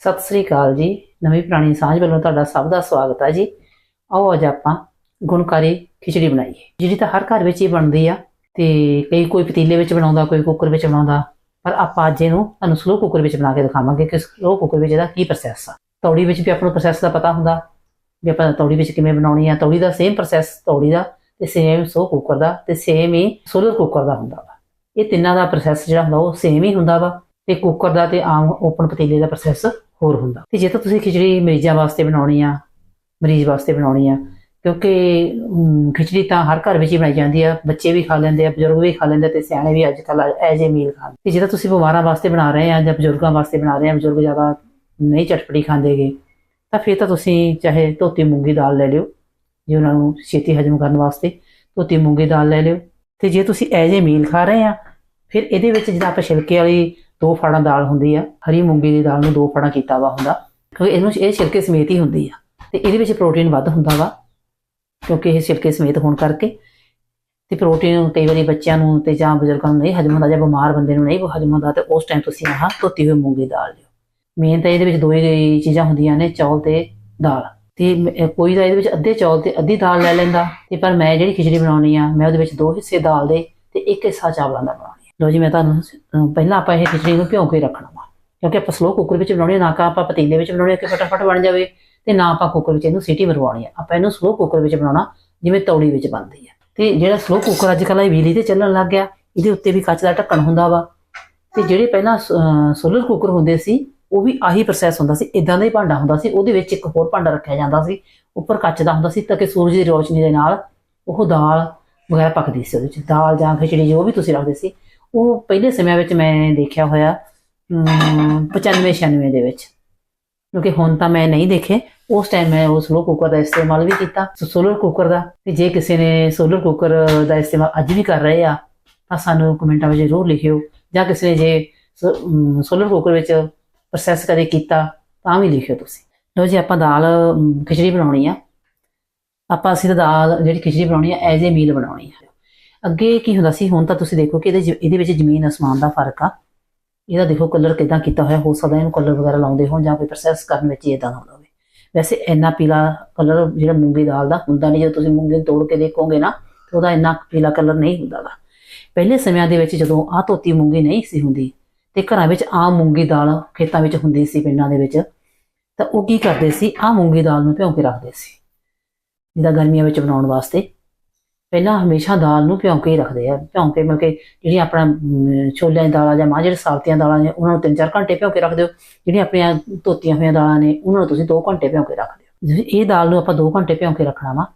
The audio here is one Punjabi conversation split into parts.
ਸਤਿ ਸ੍ਰੀ ਅਕਾਲ ਜੀ। ਨਵੀਂ ਪੁਰਾਣੀ ਸਾਂਝ ਵੱਲੋਂ ਤੁਹਾਡਾ ਸਭ ਦਾ ਸਵਾਗਤ ਹੈ ਜੀ। ਆਓ ਅੱਜ ਆਪਾਂ ਗੁਣਕਾਰੀ ਖਿਚੜੀ ਬਣਾਈਏ। ਜਿਹੜੀ ਤਾਂ ਹਰ ਘਰ ਵਿੱਚ ਹੀ ਬਣਦੀ ਆ ਤੇ ਕਈ ਕੋਈ ਪਤੀਲੇ ਵਿੱਚ ਬਣਾਉਂਦਾ, ਕੋਈ ਕੁੱਕਰ ਵਿੱਚ ਬਣਾਉਂਦਾ, ਪਰ ਆਪਾਂ ਅੱਜ ਇਹਨੂੰ ਤੁਹਾਨੂੰ ਸਲੋ ਕੁੱਕਰ ਵਿੱਚ ਬਣਾ ਕੇ ਦਿਖਾਵਾਂਗੇ ਕਿ ਸਲੋ ਕੁੱਕਰ ਵਿੱਚ ਇਹਦਾ ਕੀ ਪ੍ਰੋਸੈਸ ਆ। ਤੌੜੀ ਵਿੱਚ ਵੀ ਆਪਾਂ ਨੂੰ ਪ੍ਰੋਸੈਸ ਦਾ ਪਤਾ ਹੁੰਦਾ ਵੀ ਆਪਾਂ ਤੌੜੀ ਵਿੱਚ ਕਿਵੇਂ ਬਣਾਉਣੀ ਆ। ਤੌੜੀ ਦਾ ਸੇਮ ਪ੍ਰੋਸੈਸ ਤੌੜੀ ਦਾ ਤੇ ਸੇਮ ਸੋ ਕੁੱਕਰ ਦਾ ਤੇ ਸੇਮ ਹੀ ਸੋਲਰ ਕੁੱਕਰ ਦਾ ਹੁੰਦਾ ਵਾ। ਇਹ ਤਿੰਨਾਂ ਦਾ ਪ੍ਰੋਸੈਸ ਜਿਹੜਾ ਹੁੰਦਾ ਉਹ ਸੇਮ ਹੀ ਹੁੰਦਾ ਵਾ ਤੇ ਕੁੱਕਰ ਦਾ ਤੇ ਆਮ ਓਪਨ ਪਤੀਲੇ ਦਾ ਪ੍ਰੋਸੈਸ ਹੋਰ ਹੁੰਦਾ। ਤੇ ਜੇ ਤਾਂ ਤੁਸੀਂ ਖਿਚੜੀ ਮਰੀਜ਼ਾਂ ਵਾਸਤੇ ਬਣਾਉਣੀ ਆ, ਮਰੀਜ਼ ਵਾਸਤੇ ਬਣਾਉਣੀ ਆ, ਕਿਉਂਕਿ ਖਿਚੜੀ ਤਾਂ ਹਰ ਘਰ ਵਿੱਚ ਹੀ ਬਣਾਈ ਜਾਂਦੀ ਆ, ਬੱਚੇ ਵੀ ਖਾ ਲੈਂਦੇ ਆ, ਬਜ਼ੁਰਗ ਵੀ ਖਾ ਲੈਂਦੇ ਆ ਤੇ ਸਿਆਣੇ ਵੀ ਅੱਜ ਕੱਲ ਐਜ ਏ ਮੀਲ ਖਾਂਦੇ। ਤੇ ਜੇ ਤਾਂ ਤੁਸੀਂ ਬਿਮਾਰਾਂ ਵਾਸਤੇ ਬਣਾ ਰਹੇ ਆ ਜਾਂ ਬਜ਼ੁਰਗਾਂ ਵਾਸਤੇ ਬਣਾ ਰਹੇ ਆ, ਬਜ਼ੁਰਗ ਜ਼ਿਆਦਾ ਨਹੀਂ ਚਟਪਟੀ ਖਾਂਦੇਗੇ ਤਾਂ ਫਿਰ ਤਾਂ ਤੁਸੀਂ ਚਾਹੇ ਧੋਤੀ ਮੂੰਗੀ ਦਾਲ ਲੈ ਲਿਓ, ਜੇ ਉਹਨਾਂ ਨੂੰ ਛੇਤੀ ਹਜਮ ਕਰਨ ਵਾਸਤੇ ਧੋਤੀ ਮੂੰਗੀ ਦਾਲ ਲੈ ਲਿਓ। ਤੇ ਜੇ ਤੁਸੀਂ ਐਜ ਏ ਮੀਲ ਖਾ ਰਹੇ ਆ, ਫਿਰ ਇਹਦੇ ਵਿੱਚ ਜਿਹੜਾ ਆਪਾਂ ਛਿਲਕੇ ਵਾਲੀ ਦੋ ਫੜਾਂ ਦਾਲ ਹੁੰਦੀ ਆ, ਹਰੀ ਮੂੰਗੀ ਦੀ ਦਾਲ ਨੂੰ ਦੋ ਫੜਾਂ ਕੀਤਾ ਵਾ ਹੁੰਦਾ, ਕਿਉਂਕਿ ਇਹਨੂੰ ਇਹ ਛਿਲਕੇ ਸਮੇਤ ਹੀ ਹੁੰਦੀ ਆ, ਤੇ ਇਹਦੇ ਵਿੱਚ ਪ੍ਰੋਟੀਨ ਵੱਧ ਹੁੰਦਾ ਵਾ, ਕਿਉਂਕਿ ਇਹ ਛਿਲਕੇ ਸਮੇਤ ਹੋਣ ਕਰਕੇ, ਤੇ ਪ੍ਰੋਟੀਨ ਕਈ ਵਾਰੀ ਬੱਚਿਆਂ ਨੂੰ ਤੇ ਜਾਂ ਬਜ਼ੁਰਗਾਂ ਨੂੰ ਨਹੀਂ, ਹਜਮ ਹੁੰਦਾ ਜਾਂ ਬਿਮਾਰ ਬੰਦੇ ਨੂੰ ਨਹੀਂ ਹਜਮ ਹੁੰਦਾ ਤੇ ਉਸ ਟਾਈਮ ਤੁਸੀਂ ਆਹ ਧੋਤੀ ਹੋਈ ਮੂੰਗੀ ਦਾਲ ਲਿਓ। ਮੇਨ ਤਾਂ ਇਹਦੇ ਵਿੱਚ ਦੋ ਹੀ ਚੀਜ਼ਾਂ ਹੁੰਦੀਆਂ ਨੇ, ਚੌਲ ਤੇ ਦਾਲ। ਤੇ ਕੋਈ ਤਾਂ ਇਹਦੇ ਵਿੱਚ ਅੱਧੇ ਚੌਲ ਤੇ ਅੱਧੀ ਦਾਲ ਲੈ ਲੈਂਦਾ, ਤੇ ਪਰ ਮੈਂ ਜਿਹੜੀ ਖਿਚੜੀ ਬਣਾਉਣੀ ਆ, ਮੈਂ ਉਹਦੇ ਵਿੱਚ ਦੋ ਹਿੱਸੇ ਦਾਲ ਦੇ, ਤੇ ਇੱਕ ਹਿੱਸਾ ਚਾਵਲਾਂ ਦਾ ਬਣਾਉਣੀ। ਲਓ ਜੀ ਮੈਂ ਤੁਹਾਨੂੰ ਪਹਿਲਾਂ ਆਪਾਂ ਇਹ ਖਿਚੜੀ ਨੂੰ ਭਿਉਂ ਕੇ ਰੱਖਣਾ ਵਾ। ਕਿਉਂਕਿ ਆਪਾਂ ਸਲੋ ਕੁੱਕਰ ਵਿੱਚ ਬਣਾਉਣੀ ਆ, ਨਾ ਕਿ ਆਪਾਂ ਪਤੀਲੇ ਵਿੱਚ ਬਣਾਉਣੀ ਆ ਕਿ ਫਟਾਫਟ ਬਣ ਜਾਵੇ ਤੇ ਨਾ ਆਪਾਂ ਕੁੱਕਰ ਵਿੱਚ ਇਹਨੂੰ ਸੀਟੀ ਮਰਵਾਉਣੀ ਆ। ਆਪਾਂ ਇਹਨੂੰ ਸਲੋ ਕੁੱਕਰ ਵਿੱਚ ਬਣਾਉਣਾ ਜਿਵੇਂ ਤੌੜੀ ਵਿੱਚ ਬਣਦੀ ਆ। ਤੇ ਜਿਹੜਾ ਸਲੋ ਕੁੱਕਰ ਅੱਜ ਕੱਲ੍ਹ ਇਹ ਬਿਜਲੀ ਤੇ ਚੱਲਣ ਲੱਗ ਗਿਆ ਇਹਦੇ ਉੱਤੇ ਵੀ ਕੱਚ ਦਾ ਢੱਕਣ ਹੁੰਦਾ ਵਾ। ਤੇ ਜਿਹੜੇ ਪਹਿਲਾਂ ਸੋਲਰ ਕੁੱਕਰ ਹੁੰਦੇ ਸੀ ਉਹ ਵੀ ਆਹੀ ਪ੍ਰੋਸੈਸ ਹੁੰਦਾ ਸੀ। ਇਦਾਂ ਦਾ ਹੀ ਭਾਂਡਾ ਹੁੰਦਾ ਸੀ ਉਹਦੇ ਵਿੱਚ ਇੱਕ ਹੋਰ ਭਾਂਡਾ ਰੱਖਿਆ ਜਾਂਦਾ ਸੀ। ਉੱਪਰ ਕੱਚ ਦਾ ਹੁੰਦਾ ਸੀ ਤਾਂ ਕਿ ਸੂਰਜ ਦੀ ਰੋਸ਼ਨੀ ਦੇ ਨਾਲ ਉਹ ਦਾਲ ਵਗੈਰਾ ਪੱਕਦੀ ਸੀ ਉਹਦੇ ਵਿੱਚ। ਦਾਲ ਜਾਂ ਖਿਚੜੀ ਜੋ ਵੀ ਤੁਸੀਂ ਰੱਖਦੇ ਸੀ ਉਹ ਪਹਿਲੇ ਸਮਿਆਂ ਵਿੱਚ ਮੈਂ ਦੇਖਿਆ ਹੋਇਆ 95 96 ਦੇ ਵਿੱਚ। ਕਿਉਂਕਿ ਹੁਣ ਤਾਂ ਮੈਂ ਨਹੀਂ ਦੇਖੇ। ਉਸ ਟਾਈਮ ਮੈਂ ਉਹ ਸਲੋ ਕੁੱਕਰ ਦਾ ਇਸਤੇਮਾਲ ਵੀ ਕੀਤਾ। ਸੋਲਰ ਕੁੱਕਰ ਦਾ, ਤੇ ਜੇ ਕਿਸੇ ਨੇ ਸੋਲਰ ਕੁੱਕਰ ਦਾ ਇਸਤੇਮਾਲ ਅੱਜ ਵੀ ਕਰ ਰਹੇ ਆ, ਤਾਂ ਸਾਨੂੰ ਕਮੈਂਟਾਂ ਵਿੱਚ ਜ਼ਰੂਰ ਲਿਖਿਓ। ਜਾਂ ਕਿਸੇ ਨੇ ਜੇ ਸੋਲਰ ਕੁੱਕਰ ਵਿੱਚ ਪ੍ਰੋਸੈਸ ਕਦੇ ਕੀਤਾ, ਤਾਂ ਵੀ ਲਿਖਿਓ ਤੁਸੀਂ। ਲੋ ਜੀ, ਆਪਾਂ ਦਾਲ ਖਿਚੜੀ ਬਣਾਉਣੀ ਆ। ਆਪਾਂ ਅਸੀਂ ਤਾਂ ਦਾਲ, ਜਿਹੜੀ ਖਿਚੜੀ ਬਣਾਉਣੀ ਆ ਐਜ਼ ਏ ਮੀਲ ਬਣਾਉਣੀ ਆ। ਅੱਗੇ ਕੀ ਹੁੰਦਾ ਸੀ? ਹੁਣ ਤਾਂ ਤੁਸੀਂ ਦੇਖੋ ਕਿ ਇਹਦੇ ਜ, ਇਹਦੇ ਵਿੱਚ ਜ਼ਮੀਨ, ਅਸਮਾਨ ਦਾ ਫ਼ਰਕ ਆ। ਇਹਦਾ ਦੇਖੋ ਕਲਰ ਕਿਦਾਂ ਕੀਤਾ ਹੋਇਆ? ਹੋ ਸਕਦਾ ਇਹਨੂੰ ਕਲਰ ਵਗੈਰਾ ਲਾਉਂਦੇ ਹੋਣ ਜਾਂ ਕੋਈ ਪ੍ਰੋਸੈਸ ਕਰਨ ਵਿੱਚ ਹੀ ਇਦਾਂ ਹੁੰਦਾ ਹੋਵੇ। ਵੈਸੇ ਇੰਨਾ ਪੀਲਾ ਕਲਰ ਜਿਹੜਾ ਮੂੰਗੀ ਦਾਲ ਦਾ ਹੁੰਦਾ ਨਹੀਂ। ਜਦੋਂ ਤੁਸੀਂ ਮੂੰਗੀ ਨੂੰ ਤੋੜ ਕੇ ਦੇਖੋਗੇ ਨਾ, ਤਾਂ ਉਹਦਾ ਇੰਨਾ ਪੀਲਾ ਕਲਰ ਨਹੀਂ ਹੁੰਦਾ ਹੁੰਦਾਗਾ ਪਹਿਲੇ ਸਮਿਆਂ ਦੇ ਵਿੱਚ ਜਦੋਂ ਆਹ ਧੋਤੀ ਮੂੰਗੀ ਨਹੀਂ ਸੀ ਹੁੰਦੀ ਤੇ ਘਰਾਂ ਵਿੱਚ ਆਮ ਮੂੰਗੀ ਦਾਲ ਖੇਤਾਂ ਵਿੱਚ ਹੁੰਦੀ ਸੀ, ਪਿੰਡਾਂ ਦੇ ਵਿੱਚ, ਤਾਂ ਉਹ ਕੀ ਕਰਦੇ ਸੀ? ਆਹ ਮੂੰਗੀ ਦਾਲ ਨੂੰ ਭਿਉਂ ਕੇ ਰੱਖਦੇ ਸੀ। ਜਿਹਦਾ ਗਰਮੀਆਂ ਵਿੱਚ ਬਣਾਉਣ ਵਾਸਤੇ ਪਹਿਲਾਂ ਹਮੇਸ਼ਾ ਦਾਲ ਨੂੰ ਭਿਉਂ ਕੇ ਹੀ ਰੱਖਦੇ ਆ ਭਿਉਂ ਕੇ ਮਤਲਬ ਕਿ ਜਿਹੜੀ ਆਪਣਾ ਛੋਲਿਆਂ ਦੀ ਦਾਲਾਂ ਜਾਂ ਮਾਂ ਜਿਹੜੇ ਸਾਬਤੀਆਂ ਦਾਲਾਂ ਨੇ, ਉਹਨਾਂ ਨੂੰ 3-4 ਘੰਟੇ ਭਿਉਂ ਕੇ ਰੱਖ ਦਿਓ। ਜਿਹੜੀਆਂ ਆਪਣੀਆਂ ਧੋਤੀਆਂ ਹੋਈਆਂ ਦਾਲਾਂ ਨੇ, ਉਹਨਾਂ ਨੂੰ ਤੁਸੀਂ 2 ਘੰਟੇ ਭਿਉਂ ਕੇ ਰੱਖ ਦਿਓ। ਜਿਵੇਂ ਇਹ ਦਾਲ ਨੂੰ ਆਪਾਂ 2 ਘੰਟੇ ਭਿਉਂ ਕੇ ਰੱਖਣਾ ਵਾ,